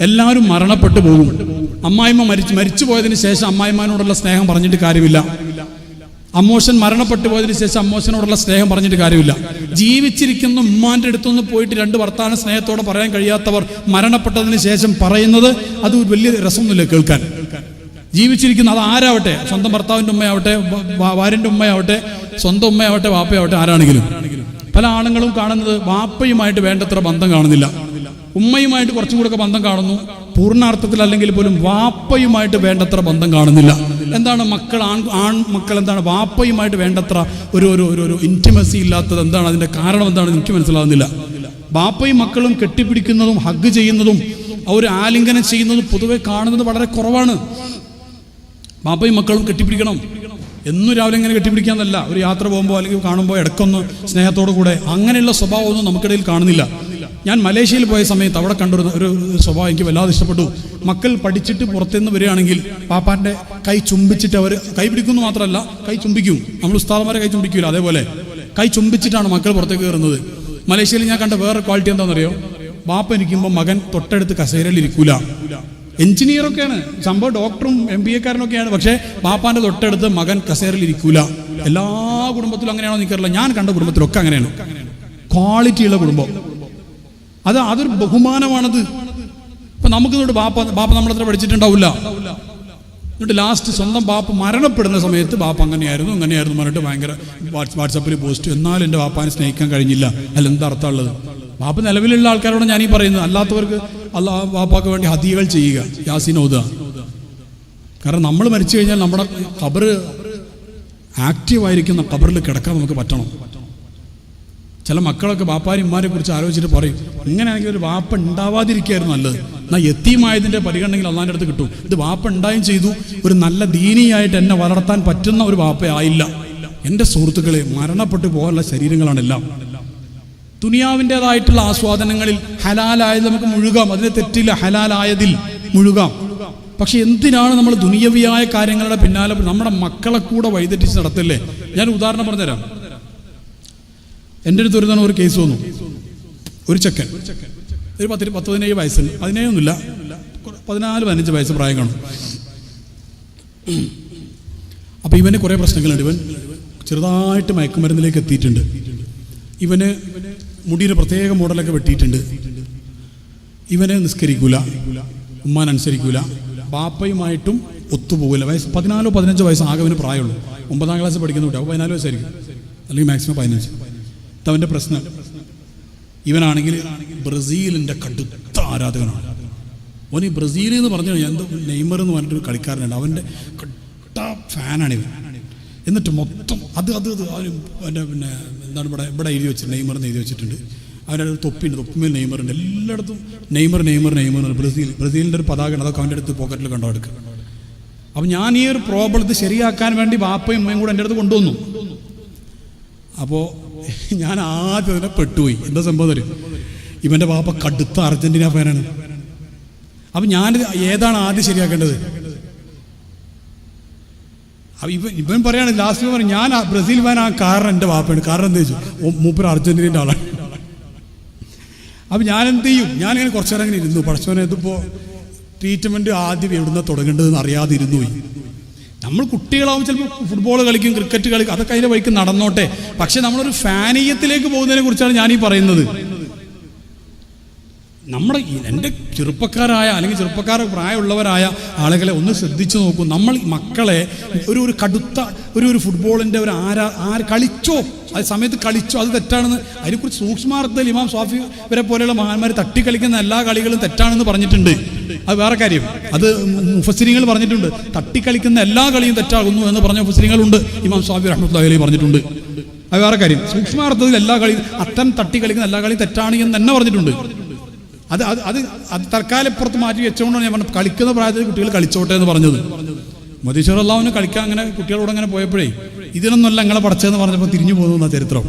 എല്ലാവരും മരണപ്പെട്ടു പോകും. അമ്മായിമ്മ മരിച്ചു മരിച്ചു പോയതിന് ശേഷം അമ്മായിമാനോടുള്ള സ്നേഹം പറഞ്ഞിട്ട് കാര്യമില്ല. അമ്മോശൻ മരണപ്പെട്ടു പോയതിനു ശേഷം അമ്മോശനോടുള്ള സ്നേഹം പറഞ്ഞിട്ട് കാര്യമില്ല. ജീവിച്ചിരിക്കുന്ന ഉമ്മാന്റെ അടുത്തൊന്നും പോയിട്ട് രണ്ട് വർത്താന സ്നേഹത്തോടെ പറയാൻ കഴിയാത്തവർ മരണപ്പെട്ടതിന് ശേഷം പറയുന്നത് അത് വലിയ രസമൊന്നുമില്ല കേൾക്കാൻ. ജീവിച്ചിരിക്കുന്ന അത് ആരാവട്ടെ? സ്വന്തം ഭർത്താവിന്റെ ഉമ്മയാവട്ടെ ഭാര്യന്റെ ഉമ്മയാവട്ടെ സ്വന്തം ഉമ്മയാവട്ടെ വാപ്പയാവട്ടെ ആരാണെങ്കിലും. പല ആണുങ്ങളും കാണുന്നത് വാപ്പയുമായിട്ട് വേണ്ടത്ര ബന്ധം കാണുന്നില്ല. ഉമ്മയുമായിട്ട് കുറച്ചും കൂടെ ബന്ധം കാണുന്നു. പൂർണാർത്ഥത്തിൽ അല്ലെങ്കിൽ പോലും വാപ്പയുമായിട്ട് വേണ്ടത്ര ബന്ധം കാണുന്നില്ല. എന്താണ് മക്കൾ ആൺ ആൺ മക്കൾ എന്താണ് വാപ്പയുമായിട്ട് വേണ്ടത്ര ഒരു ഒരു ഒരു ഇന്റിമസി ഇല്ലാത്തത്? എന്താണ് അതിന്റെ കാരണം എന്താണെന്ന് എനിക്ക് മനസ്സിലാകുന്നില്ല വാപ്പയും മക്കളും കെട്ടിപ്പിടിക്കുന്നതും ഹഗ് ചെയ്യുന്നതും അവർ ആലിംഗനം ചെയ്യുന്നതും പൊതുവെ കാണുന്നത് വളരെ കുറവാണ്. വാപ്പയും മക്കളും കെട്ടിപ്പിടിക്കണം. എന്നും രാവിലെ ഇങ്ങനെ കെട്ടിപ്പിടിക്കാന്നല്ല. ഒരു യാത്ര പോകുമ്പോൾ അല്ലെങ്കിൽ കാണുമ്പോൾ ഇടക്കൊന്ന് സ്നേഹത്തോടു കൂടെ അങ്ങനെയുള്ള സ്വഭാവമൊന്നും നമുക്കിടയിൽ കാണുന്നില്ല. ഞാൻ മലേഷ്യയിൽ പോയ സമയത്ത് അവിടെ കണ്ടൊരു ഒരു സ്വഭാവം എനിക്ക് വല്ലാതെ ഇഷ്ടപ്പെട്ടു. മക്കൾ പഠിച്ചിട്ട് പുറത്തുനിന്ന് വരികയാണെങ്കിൽ പാപ്പാന്റെ കൈ ചുംബിച്ചിട്ട് അവർ കൈ പിടിക്കുന്നു മാത്രമല്ല കൈ ചുംബിക്കും. നമ്മൾ ഉസ്താദന്മാരെ കൈ ചുംബിക്കൂല അതേപോലെ. കൈ ചുംബിച്ചിട്ടാണ് മക്കൾ പുറത്തേക്ക് കയറുന്നത്. മലേഷ്യയിൽ ഞാൻ കണ്ട വേറെ ക്വാളിറ്റി എന്താണെന്നറിയോ? ബാപ്പ ഇരിക്കുമ്പോൾ മകൻ തൊട്ടടുത്ത് കസേരയിൽ ഇരിക്കൂല. എഞ്ചിനീയറൊക്കെയാണ്. സംഭവം ഡോക്ടറും എം ബി എക്കാരനൊക്കെയാണ്. പക്ഷേ പാപ്പാന്റെ തൊട്ടടുത്ത് മകൻ കസേരയിൽ ഇരിക്കൂല. എല്ലാ കുടുംബത്തിലും അങ്ങനെയാണോ നിൽക്കാറില്ല ഞാൻ കണ്ട കുടുംബത്തിലൊക്കെ അങ്ങനെയാണ്. ക്വാളിറ്റിയുള്ള കുടുംബം. അത് അതൊരു ബഹുമാനമാണത്. ഇപ്പൊ നമുക്ക് ഇതുകൊണ്ട് ബാപ്പ ബാപ്പ നമ്മളത്ര പഠിച്ചിട്ടുണ്ടാവില്ല. എന്നിട്ട് ലാസ്റ്റ് സ്വന്തം ബാപ്പ മരണപ്പെടുന്ന സമയത്ത് ബാപ്പ അങ്ങനെയായിരുന്നു അങ്ങനെയായിരുന്നു പറഞ്ഞിട്ട് ഭയങ്കര വാട്സ് വാട്സപ്പിൽ പോസ്റ്റ്. എന്നാലും എന്റെ ബാപ്പാനെ സ്നേഹിക്കാൻ കഴിഞ്ഞില്ല. അല്ല എന്താ അർത്ഥമുള്ളത് ബാപ്പ നിലവിലുള്ള ആൾക്കാരോട് ഞാനീ പറയുന്നത്. അല്ലാത്തവർക്ക് അല്ലാ വാപ്പാക്ക് വേണ്ടി ഹതികൾ ചെയ്യുക. യാസീൻ ഓതുക. കാരണം നമ്മൾ മരിച്ചു കഴിഞ്ഞാൽ നമ്മുടെ ഖബറ് ആക്റ്റീവായിരിക്കുന്ന ഖബറിൽ കിടക്കാൻ നമുക്ക് പറ്റണം. ചില മക്കളൊക്കെ ബാപ്പാരും ഉമ്മാരെ കുറിച്ച് ആലോചിച്ചിട്ട് പറയും ഇങ്ങനെയാണെങ്കിൽ ഒരു വാപ്പ ഉണ്ടാവാതിരിക്കുകയായിരുന്നു നല്ലത്. എന്നാൽ എത്തിയുമായതിന്റെ പരിഗണനയിൽ അള്ളാന്റെ അടുത്ത് കിട്ടും. ഇത് വാപ്പ ഉണ്ടായും ചെയ്തു. ഒരു നല്ല ദീനിയായിട്ട് എന്നെ വളർത്താൻ പറ്റുന്ന ഒരു വാപ്പയായില്ല എന്റെ സുഹൃത്തുക്കളെ മരണപ്പെട്ടു പോകാനുള്ള ശരീരങ്ങളാണെല്ലാം ദുനിയാവിന്റെതായിട്ടുള്ള ആസ്വാദനങ്ങളിൽ ഹലാലായത് നമുക്ക് മുഴുകാം. അതിന് തെറ്റില്ല ഹലാലായതിൽ മുഴുകാം. പക്ഷെ എന്തിനാണ് നമ്മൾ ദുനിയവിയായ കാര്യങ്ങളുടെ പിന്നാലെ നമ്മുടെ മക്കളെ കൂടെ വഴിതെറ്റിച്ച് നടത്തല്ലേ? ഞാൻ ഉദാഹരണം പറഞ്ഞുതരാം. എന്റെ ഒരു ദുരിതം ഒരു കേസ് വന്നു. ഒരു ചെക്കൻ. ഒരു പത്ത് പത്ത് പതിനേഴ് വയസ്സുണ്ട്. പതിനേഴൊന്നുമില്ല. പതിനാല് പതിനഞ്ച് വയസ്സ് പ്രായം കാണും അപ്പം ഇവന് കുറേ പ്രശ്നങ്ങളുണ്ട്. ഇവൻ ചെറുതായിട്ട് മയക്കുമരുന്നിലേക്ക് എത്തിയിട്ടുണ്ട്. ഇവന് മുടിയുടെ പ്രത്യേക മോഡലൊക്കെ വെട്ടിയിട്ടുണ്ട്. ഇവനെ നിസ്കരിക്കൂല ഉമ്മാൻ അനുസരിക്കൂല ബാപ്പയുമായിട്ടും ഒത്തുപോകില്ല വയസ്സ് പതിനാലോ പതിനഞ്ചോ വയസ്സ് ആകെ അവന് പ്രായമുള്ളൂ. ഒമ്പതാം ക്ലാസ് പഠിക്കുന്ന കുട്ടി. അപ്പോൾ പതിനാല് വയസ്സായിരിക്കും. അല്ലെങ്കിൽ മാക്സിമം പതിനഞ്ച്. അവന്റെ പ്രശ്നം. ഇവനാണെങ്കിൽ ബ്രസീലിന്റെ കടുത്ത ആരാധകനാണ്. അവൻ ഈ ബ്രസീൽ എന്ന് പറഞ്ഞു കഴിഞ്ഞാൽ എന്തോ നെയ്മർ എന്ന് പറഞ്ഞിട്ടൊരു കളിക്കാരനുണ്ട്. അവന്റെ കട്ട ഫാനാണ് ഇവൻ എന്നിട്ട് മൊത്തം അത് അത് അത് അവന് എന്റെ പിന്നെ എന്താണ് ഇവിടെ ഇവിടെ എഴുതി വെച്ചിട്ടുണ്ട് നെയ്മർ എന്ന് എഴുതി വെച്ചിട്ടുണ്ട്. അവന്റെ ഒരു തൊപ്പിയുണ്ട് തൊപ്പിമേൽ നെയ്മറുണ്ട്. എല്ലായിടത്തും നെയ്മർ നെയ്മർ നെയ്മർ ബ്രസീൽ ബ്രസീലിന്റെ ഒരു പതാകയാണ്. അതൊക്കെ അവന്റെ അടുത്ത് പോക്കറ്റിൽ കണ്ടോ എടുക്കുക അപ്പം ഞാൻ ഈ ഒരു പ്രോബ്ലം ശരിയാക്കാൻ വേണ്ടി വാപ്പയും അമ്മയും കൂടെ എന്റെ അടുത്ത് കൊണ്ടുവന്നു. അപ്പോൾ ഞാൻ ആദ്യം തന്നെ പെട്ടുപോയി. എന്താ സംഭവം തരും ഇവന്റെ ബാപ്പ കടുത്ത അർജന്റീന ഫാനാണ് അപ്പം ഞാൻ ഏതാണ് ആദ്യം ശരിയാക്കേണ്ടത്? അപ്പം ഇവൻ ഇവൻ പറയാണ് ലാസ്റ്റ് പറഞ്ഞു ഞാൻ ബ്രസീൽ ഫാൻ ആ കാരണം എന്റെ വാപ്പയാണ്. കാരണം എന്താ വെച്ചു മൂപ്പർ അർജന്റീനയുടെ ആളാണ്. അപ്പം ഞാൻ എന്ത് ചെയ്യും? ഞാനിങ്ങനെ കുറച്ചു നേരം ഇങ്ങനെ ഇരുന്നു. പഠിച്ചവനെ ഇതിപ്പോൾ ട്രീറ്റ്മെന്റ് ആദ്യം എവിടുന്ന തുടങ്ങേണ്ടതെന്ന് അറിയാതെ ഇരുന്നു പോയി. നമ്മൾ കുട്ടികളാവും ചിലപ്പോൾ ഫുട്ബോൾ കളിക്കും ക്രിക്കറ്റ് കളിക്കും അതൊക്കെ അതിന്റെ വഴിക്ക് നടന്നോട്ടെ. പക്ഷെ നമ്മളൊരു ഫാനീയത്തിലേക്ക് പോകുന്നതിനെ കുറിച്ചാണ് ഞാനീ പറയുന്നത്. നമ്മുടെ എന്റെ ചെറുപ്പക്കാരായ അല്ലെങ്കിൽ ചെറുപ്പക്കാർ പ്രായമുള്ളവരായ ആളുകളെ ഒന്ന് ശ്രദ്ധിച്ചു നോക്കൂ. നമ്മൾ മക്കളെ ഒരു ഒരു കടുത്ത ഒരു ഒരു ഫുട്ബോളിന്റെ ഒരു ആരാ ആര് കളിച്ചോ അത് സമയത്ത് കളിച്ചോ അത് തെറ്റാണെന്ന് അതിനെക്കുറിച്ച് സൂക്ഷ്മാർത്ഥത്തിൽ ഇമാം സ്വാഫി വരെ പോലെയുള്ള മഹാന്മാർ തട്ടി കളിക്കുന്ന എല്ലാ കളികളും തെറ്റാണെന്ന് പറഞ്ഞിട്ടുണ്ട്. അത് വേറെ കാര്യം. അത് മുഫസിനികൾ പറഞ്ഞിട്ടുണ്ട്. തട്ടിക്കളിക്കുന്ന എല്ലാ കളിയും തെറ്റാകുന്നു എന്ന് പറഞ്ഞ മുഫസിനികളുണ്ട് ഇമാം സ്വാഫി റഹ്മത്തുള്ളി അലി പറഞ്ഞിട്ടുണ്ട്. അത് വേറെ കാര്യം. സൂക്ഷ്മാർത്ഥത്തിൽ എല്ലാ കളിയും അത്തരം തട്ടി കളിക്കുന്ന എല്ലാ കളിയും തെറ്റാണ് എന്ന് തന്നെ പറഞ്ഞിട്ടുണ്ട്. അത് അത് അത് അത് തൽക്കാലം പുറത്ത് മാറ്റി വെച്ചുകൊണ്ടാണ് ഞാൻ പറഞ്ഞത്. കളിക്കുന്ന പ്രായത്തിൽ കുട്ടികൾ കളിച്ചോട്ടെ എന്ന് പറഞ്ഞത്. മതീശ്വർ അള്ളാഹുവിന് കളിക്കാൻ അങ്ങനെ കുട്ടികളോട് അങ്ങനെ പോയപ്പോഴേ ഇതിനൊന്നല്ല ഞങ്ങളെ പഠിച്ചതെന്ന് പറഞ്ഞപ്പോൾ തിരിഞ്ഞു പോകുന്ന ചരിത്രം.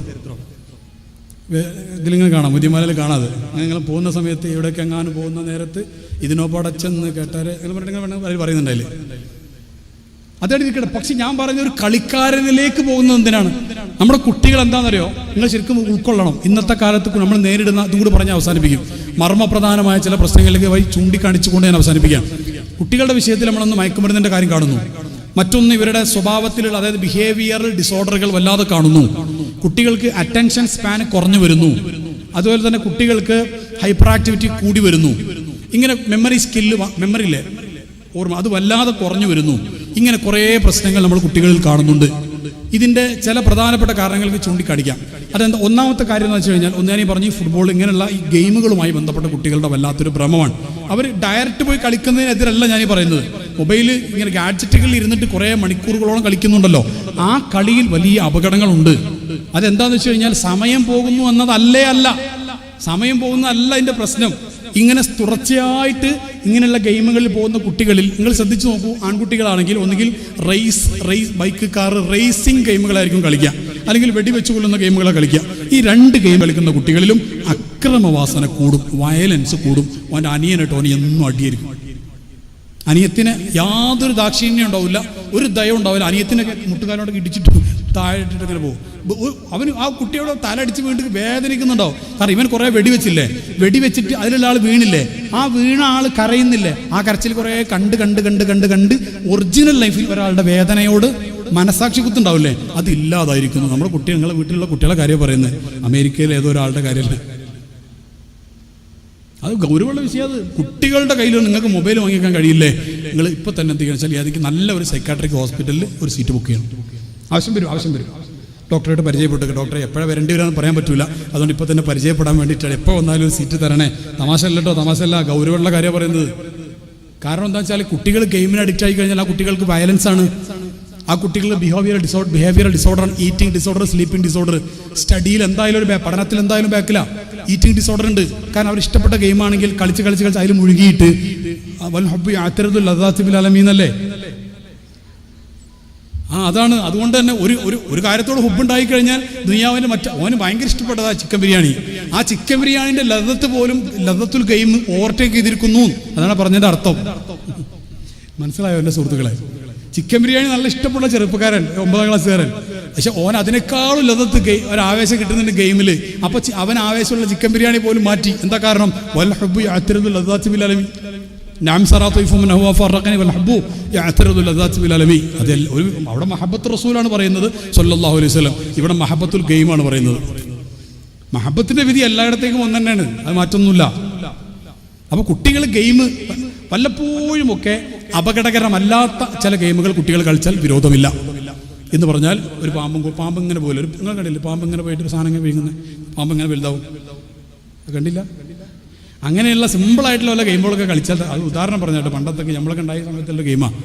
ഇതിലിങ്ങനെ കാണാം. മുതിമലയിൽ കാണാതെ നിങ്ങൾ പോകുന്ന സമയത്ത് ഇവിടേക്ക് എങ്ങാനും പോകുന്ന നേരത്ത് ഇതിനോ പടച്ചെന്ന് കേട്ടാൽ പറഞ്ഞിട്ടുണ്ടെങ്കിൽ പറഞ്ഞിട്ട് അവർ അതാണ് ഇരിക്കട്ടെ പക്ഷെ ഞാൻ പറഞ്ഞ ഒരു കളിക്കാരനിലേക്ക് പോകുന്നത് എന്തിനാണ്? നമ്മുടെ കുട്ടികൾ എന്താണെന്നറിയോ? നിങ്ങൾ ശരിക്കും ഉൾക്കൊള്ളണം. ഇന്നത്തെ കാലത്ത് നമ്മൾ നേരിടുന്ന കൂടി പറഞ്ഞ് അവസാനിപ്പിക്കും. മർമ്മപ്രധാനമായ ചില പ്രശ്നങ്ങളിലേക്ക് വഴി ചൂണ്ടിക്കാണിച്ചുകൊണ്ട് ഞാൻ അവസാനിപ്പിക്കാം. കുട്ടികളുടെ വിഷയത്തിൽ നമ്മളൊന്ന് മയക്കുമരുന്നിന്റെ കാര്യം കാണുന്നു. മറ്റൊന്ന് ഇവരുടെ സ്വഭാവത്തിലുള്ള അതായത് ബിഹേവിയറൽ ഡിസോർഡറുകൾ വല്ലാതെ കാണുന്നു. കുട്ടികൾക്ക് അറ്റൻഷൻ സ്പാൻ കുറഞ്ഞു വരുന്നു. അതുപോലെ തന്നെ കുട്ടികൾക്ക് ഹൈപ്പർ ആക്ടിവിറ്റി കൂടി വരുന്നു. ഇങ്ങനെ മെമ്മറി സ്കില്ല് മെമ്മറി ഇല്ലേ? ഓർമ്മ. അത് വല്ലാതെ കുറഞ്ഞു വരുന്നു. ഇങ്ങനെ കുറേ പ്രശ്നങ്ങൾ നമ്മൾ കുട്ടികളിൽ കാണുന്നുണ്ട്. ഇതിന്റെ ചില പ്രധാനപ്പെട്ട കാരണങ്ങൾക്ക് ചൂണ്ടിക്കാണിക്കാം. അതെന്താ? ഒന്നാമത്തെ കാര്യം എന്ന് വെച്ച് കഴിഞ്ഞാൽ ഒന്നേ പറഞ്ഞു ഫുട്ബോൾ ഇങ്ങനെയുള്ള ഈ ഗെയിമുകളുമായി ബന്ധപ്പെട്ട കുട്ടികളുടെ വല്ലാത്തൊരു ഭ്രമമാണ്. അവർ ഡയറക്റ്റ് പോയി കളിക്കുന്നതിനെതിരല്ല ഞാനീ പറയുന്നത്. മൊബൈൽ ഇങ്ങനെ ഗാഡ്ജറ്റുകളിൽ ഇരുന്നിട്ട് കുറേ മണിക്കൂറുകളോളം കളിക്കുന്നുണ്ടല്ലോ. ആ കളിയിൽ വലിയ അപകടങ്ങളുണ്ട്. അതെന്താന്ന് വെച്ച് കഴിഞ്ഞാൽ സമയം പോകുന്നു എന്നതല്ലേ അല്ല. സമയം പോകുന്നതല്ല അതിന്റെ പ്രശ്നം. ഇങ്ങനെ തുടർച്ചയായിട്ട് ഇങ്ങനെയുള്ള ഗെയിമുകളിൽ പോകുന്ന കുട്ടികളിൽ നിങ്ങൾ ശ്രദ്ധിച്ചു നോക്കൂ ആൺകുട്ടികളാണെങ്കിൽ ഒന്നുകിൽ race race bike car racing ഗെയിമുകളായിരിക്കും കളിക്കുക. അല്ലെങ്കിൽ വെടിവെച്ച് കൊല്ലുന്ന ഗെയിമുകളെ കളിക്കുക. ഈ രണ്ട് ഗെയിം കളിക്കുന്ന കുട്ടികളിലും അക്രമവാസന കൂടും വയലൻസ് കൂടും. അവന്റെ അനിയനായിട്ട് അവന് എന്നും അടിയായിരിക്കും. അനിയത്തിന് യാതൊരു ദാക്ഷിണ്യം ഉണ്ടാവില്ല ഒരു ദയ ഉണ്ടാവില്ല. അനിയത്തിനൊക്കെ മുട്ടുകാരോടൊക്കെ ഇടിച്ചിട്ട് താഴെ ഇട്ടിട്ട് അങ്ങനെ പോകും. അവന് ആ കുട്ടിയോട് തലടിച്ച് വീണ്ടും വേദനിക്കുന്നുണ്ടോ കാരണം ഇവൻ കുറേ വെടിവെച്ചില്ലേ? വെടിവെച്ചിട്ട് അതിലുള്ള ആൾ വീണില്ലേ? ആ വീണ ആൾ കരയുന്നില്ലേ? ആ കരച്ചിൽ കുറേ കണ്ട് കണ്ട് കണ്ട് കണ്ട് കണ്ട് ഒറിജിനൽ ലൈഫിൽ ഒരാളുടെ വേദനയോട് മനസാക്ഷി കുത്തുണ്ടാവില്ലേ അതില്ലാതായിരിക്കുന്നു നമ്മുടെ കുട്ടി നിങ്ങളെ വീട്ടിലുള്ള കുട്ടികളെ കാര്യം പറയുന്നത്. അമേരിക്കയിലെ ഏതോ ഒരാളുടെ കാര്യമല്ല? അത് ഗൗരവമുള്ള വിഷയം അത്. കുട്ടികളുടെ കയ്യിൽ നിങ്ങൾക്ക് മൊബൈൽ വാങ്ങിക്കാൻ കഴിയില്ലേ? നിങ്ങൾ ഇപ്പോൾ തന്നെ എന്ത് ചെയ്യണം? വെച്ചാൽ അതിക്ക് നല്ല ഒരു സൈക്കാട്രിക് ഹോസ്പിറ്റലിൽ ഒരു സീറ്റ് ബുക്ക് ചെയ്യണം. ആവശ്യം വരും ആവശ്യം വരും. ഡോക്ടറായിട്ട് പരിചയപ്പെട്ടു ഡോക്ടറെ എപ്പോഴാണ് വരേണ്ടി വരാമെന്ന് പറയാൻ പറ്റില്ല അതുകൊണ്ട് ഇപ്പോൾ തന്നെ പരിചയപ്പെടാൻ വേണ്ടിയിട്ടാണ് എപ്പോൾ വന്നാലും ഒരു സീറ്റ് തരണേ. തമാശ അല്ല കേട്ടോ തമാശ അല്ല ഗൗരവമുള്ള കാര്യം പറയുന്നത്. കാരണം എന്താ വെച്ചാൽ കുട്ടികൾ ഗെയിമിന് അഡിക്റ്റ് ആയി കഴിഞ്ഞാൽ ആ കുട്ടികൾക്ക് വയലൻസ് ആണ്. ആ കുട്ടികൾ behaviour disorder behaviour disorder eating disorder sleeping disorder സ്റ്റഡിയിൽ എന്തായാലും ഒരു പഠനത്തിൽ എന്തായാലും ബാക്കില്ല ഈറ്റിംഗ് ഡിസോർഡർ ഉണ്ട്. കാരണം അവർ ഇഷ്ടപ്പെട്ട ഗെയിമാണെങ്കിൽ കളിച്ച് കളിച്ച് കളിച്ച് അതിൽ മുഴുകിയിട്ട് വൽ ഹബ്ബി അത്തരത്തിൽ ലദാത്തിബിൽ അലമീന്നല്ലേ ആ അതാണ്. അതുകൊണ്ട് തന്നെ ഒരു ഒരു ഒരു കാര്യത്തോട് ഹുബുണ്ടായി കഴിഞ്ഞാൽ ദുനിയാവിന്റെ മറ്റ അവന് ഭയങ്കര ഇഷ്ടപ്പെട്ടതാ ചിക്കൻ ബിരിയാണി. ആ ചിക്കൻ ബിരിയാണിന്റെ ലതത്ത് പോലും ലതത്തുൽ ഗെയിം ഓവർടേക്ക് ചെയ്തിരിക്കുന്നു. അതാണ് പറഞ്ഞതിന്റെ അർത്ഥം. മനസ്സിലായോ എന്റെ സുഹൃത്തുക്കളെ? ചിക്കൻ ബിരിയാണി നല്ല ഇഷ്ടമുള്ള ചെറുപ്പക്കാരൻ ഒമ്പതാം ക്ലാസ്സുകാരൻ. പക്ഷെ ഓൻ അതിനേക്കാളും ലതത്ത് ഗെയിം ഒരു ആവേശം കിട്ടുന്നുണ്ട് ഗെയിമിൽ അപ്പൊ അവൻ ആവേശമുള്ള ചിക്കൻ ബിരിയാണി പോലും മാറ്റി. എന്താ കാരണം? വല്ല ഹബ്ബു അത്തരത്തിൽ ലദാത്തി ബിൽ അലമി അതിൽ ഒരു അവിടെ മഹബത്ത് റസൂലാണ് പറയുന്നത് സല്ലല്ലാഹു അലൈഹി സ്വലം ഇവിടെ മഹബത്തുൽ ഗെയിമാണ് പറയുന്നത്. മഹബത്തിന്റെ വിധി എല്ലായിടത്തേക്കും ഒന്ന് തന്നെയാണ്. അത് മാറ്റൊന്നുമില്ല. അപ്പോൾ കുട്ടികൾ ഗെയിം വല്ലപ്പോഴുമൊക്കെ അപകടകരമല്ലാത്ത ചില ഗെയിമുകൾ കുട്ടികൾ കളിച്ചാൽ വിരോധമില്ല. എന്ന് പറഞ്ഞാൽ ഒരു പാമ്പും പാമ്പ് ഇങ്ങനെ പോലെ. ഒരു നിങ്ങൾ കണ്ടില്ലേ? പാമ്പ് ഇങ്ങനെ പോയിട്ട് ഒരു സാധനം ഇങ്ങനെ വീങ്ങുന്നത് പാമ്പ് ഇങ്ങനെ വലുതാവും. കണ്ടില്ല? അങ്ങനെയുള്ള സിമ്പിളായിട്ടുള്ള വല്ല ഗെയിമുകളൊക്കെ കളിച്ചാൽ അത് ഉദാഹരണം പറഞ്ഞിട്ട് പണ്ടത്തൊക്കെ നമ്മളൊക്കെ ഉണ്ടായ സമയത്തുള്ള ഗെയിമാണ്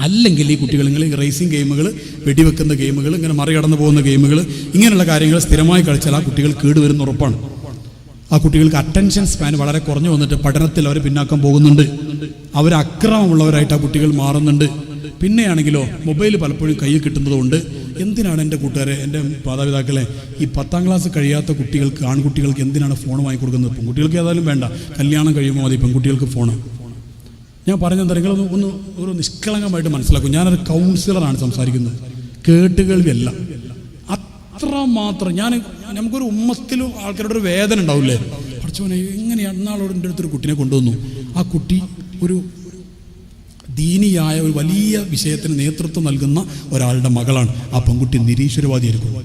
അല്ലെങ്കിൽ ഈ കുട്ടികൾ ഈ റേസിംഗ് ഗെയിമുകൾ വെടിവെക്കുന്ന ഗെയിമുകൾ ഇങ്ങനെ മറികടന്നു പോകുന്ന ഗെയിമുകൾ ഇങ്ങനെയുള്ള കാര്യങ്ങൾ സ്ഥിരമായി കളിച്ചാൽ ആ കുട്ടികൾ കേടുവരുന്ന ഉറപ്പാണ്. ആ കുട്ടികൾക്ക് അറ്റൻഷൻ സ്പാൻ വളരെ കുറഞ്ഞു വന്നിട്ട് പഠനത്തിൽ അവർ പിന്നാക്കം പോകുന്നുണ്ട്. അവർ അക്രമമുള്ളവരായിട്ട് ആ കുട്ടികൾ മാറുന്നുണ്ട്. പിന്നെയാണെങ്കിലോ മൊബൈൽ പലപ്പോഴും കയ്യിൽ കിട്ടുന്നതുകൊണ്ട് എന്തിനാണ് എന്റെ കൂട്ടുകാരെ എന്റെ മാതാപിതാക്കളെ ഈ പത്താം ക്ലാസ് കഴിയാത്ത കുട്ടികൾക്ക് ആൺകുട്ടികൾക്ക് എന്തിനാണ് ഫോൺ വാങ്ങിക്കൊടുക്കുന്നത് പെൺകുട്ടികൾക്ക് ഏതായാലും വേണ്ട. കല്യാണം കഴിയുമ്പോൾ മതി പെൺകുട്ടികൾക്ക് ഫോൺ ഞാൻ പറഞ്ഞെന്താ നിങ്ങളൊന്ന് ഒന്ന് ഒരു നിഷ്കളങ്കമായിട്ട് മനസ്സിലാക്കും. ഞാനൊരു കൗൺസിലറാണ് സംസാരിക്കുന്നത്. കേട്ടുകേൾവിയല്ല അത്ര മാത്രം. ഞാൻ നമുക്കൊരു ഉമ്മത്തിലും ആൾക്കാരുടെ ഒരു വേദന ഉണ്ടാവില്ലേ? പഠിച്ചവനെ എങ്ങനെയാണ് എന്നാളോട് എന്റെ അടുത്തൊരു കുട്ടിനെ കൊണ്ടുവന്നു. ആ കുട്ടി ഒരു ദീനിയായ ഒരു വലിയ വിഷയത്തിന് നേതൃത്വം നൽകുന്ന ഒരാളുടെ മകളാണ്. ആ പെൺകുട്ടി നിരീശ്വരവാദിയായിരിക്കുന്നു.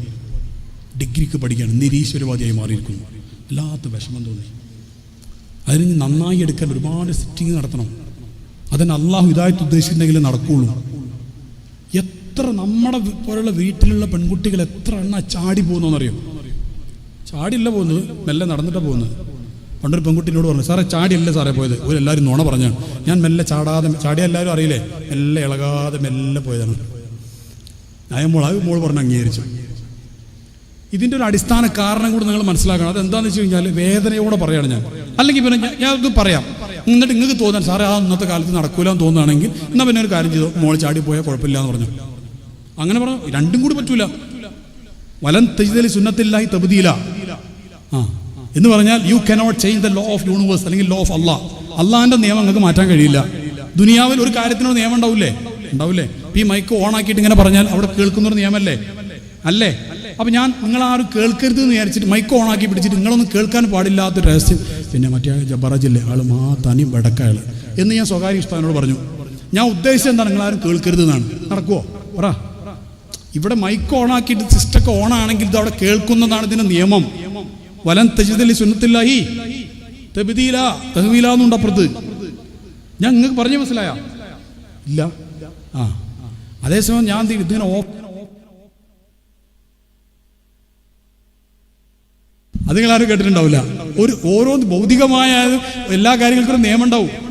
ഡിഗ്രിക്ക് പഠിക്കുകയാണ്. നിരീശ്വരവാദിയായി മാറിയിരിക്കുന്നു. വല്ലാത്ത വിഷമം തോന്നി. അതിന് നന്നായി എടുക്കാൻ ഒരുപാട് സിറ്റിങ് നടത്തണം. അതിന് അള്ളാഹു ഇതായിട്ട് ഉദ്ദേശിച്ചിട്ടുണ്ടെങ്കിൽ നടക്കുള്ളൂ. എത്ര നമ്മുടെ പോലുള്ള വീട്ടിലുള്ള പെൺകുട്ടികൾ എത്ര എണ്ണ ചാടി പോകുന്നോന്നറിയോ? ചാടില്ല പോകുന്നത്. മെല്ലെ നടന്നിട്ടാണ് പോകുന്നത്. പണ്ടൊരു പെൺകുട്ടിനോട് പറഞ്ഞു സാറേ ചാടിയല്ലേ സാറേ പോയത്? ഒരു എല്ലാവരും നുണ പറഞ്ഞാണ് ഞാൻ മെല്ലെ ചാടാതെ ചാടിയ എല്ലാവരും അറിയില്ലേ? മെല്ലെ ഇളകാതെ മെല്ലെ പോയതാണ്. ഞാൻ അത് മോൾ പറഞ്ഞ് അംഗീകരിച്ചു. ഇതിന്റെ ഒരു അടിസ്ഥാന കാരണം കൂടി നിങ്ങൾ മനസ്സിലാക്കണം. അത് എന്താണെന്ന് വെച്ച് കഴിഞ്ഞാൽ വേദനയോടെ പറയാണ് ഞാൻ. അല്ലെങ്കിൽ പിന്നെ ഞാൻ- ഇത് പറയാം. എന്നിട്ട് നിങ്ങൾക്ക് തോന്നാൻ സാറേ ആ ഇന്നത്തെ കാലത്ത് നടക്കൂല എന്ന് തോന്നുകയാണെങ്കിൽ എന്നാൽ പിന്നെ ഒരു കാര്യം ചെയ്തു? മോൾ ചാടി പോയാൽ കുഴപ്പമില്ല എന്ന് പറഞ്ഞു. അങ്ങനെ പറഞ്ഞു രണ്ടും കൂടി പറ്റൂല. വലൻ തെജിതലി സുന്നത്തില്ലായി തബുദീല. ആ. എന്ന് പറഞ്ഞാൽ you cannot change the law of universe അല്ലെങ്കിൽ ലോ ഓഫ് അള്ളാഹ് അള്ളാഹിന്റെ നിയമം നിങ്ങൾക്ക് മാറ്റാൻ കഴിയില്ല. ദുനിയാവിൽ ഒരു കാര്യത്തിനൊരു നിയമം ഉണ്ടാവില്ലേ? ഉണ്ടാവില്ലേ? ഈ മൈക്ക് ഓൺ ആക്കിയിട്ട് ഇങ്ങനെ പറഞ്ഞാൽ അവിടെ കേൾക്കുന്ന ഒരു നിയമല്ലേ? അല്ലേ? അപ്പൊ ഞാൻ നിങ്ങൾ ആരും കേൾക്കരുത് എന്ന് വിചാരിച്ചിട്ട് മൈക്ക് ഓൺ ആക്കി പിടിച്ചിട്ട് നിങ്ങളൊന്നും കേൾക്കാൻ പാടില്ലാത്ത രഹസ്യം. പിന്നെ മറ്റേ ജബറജില്ലേ? ആൾ മാ തനി ബടക്കയാൾ എന്ന് ഞാൻ സ്വകാര്യ ഉസ്താദിനോട് പറഞ്ഞു. ഞാൻ ഉദ്ദേശിച്ചത് എന്താണ് നിങ്ങൾ ആരും കേൾക്കരുത് എന്നാണ് നടക്കുവോ? പറ. ഇവിടെ മൈക്ക് ഓൺ ആക്കിയിട്ട് സിസ്റ്റൊക്കെ ഓൺ ആണെങ്കിൽ ഇത് അവിടെ കേൾക്കുന്നതാണ് ഇതിന്റെ നിയമം. വലൻ തെജിതലി സുന്നത്തില്ലായി തെബിദീല തെഹ്വീല എന്നുണ്ട് ഞാൻ നിങ്ങൾക്ക് പറഞ്ഞു മനസ്സിലായ? ഇല്ല. ആ. അതേസമയം ഞാൻ ഇതിങ്ങനെ ഓ അത് കേട്ടിട്ടുണ്ടാവില്ല. ഒരു ഓരോ ഭൗതികമായ എല്ലാ കാര്യങ്ങൾക്കും നിയമം ഉണ്ടാവും.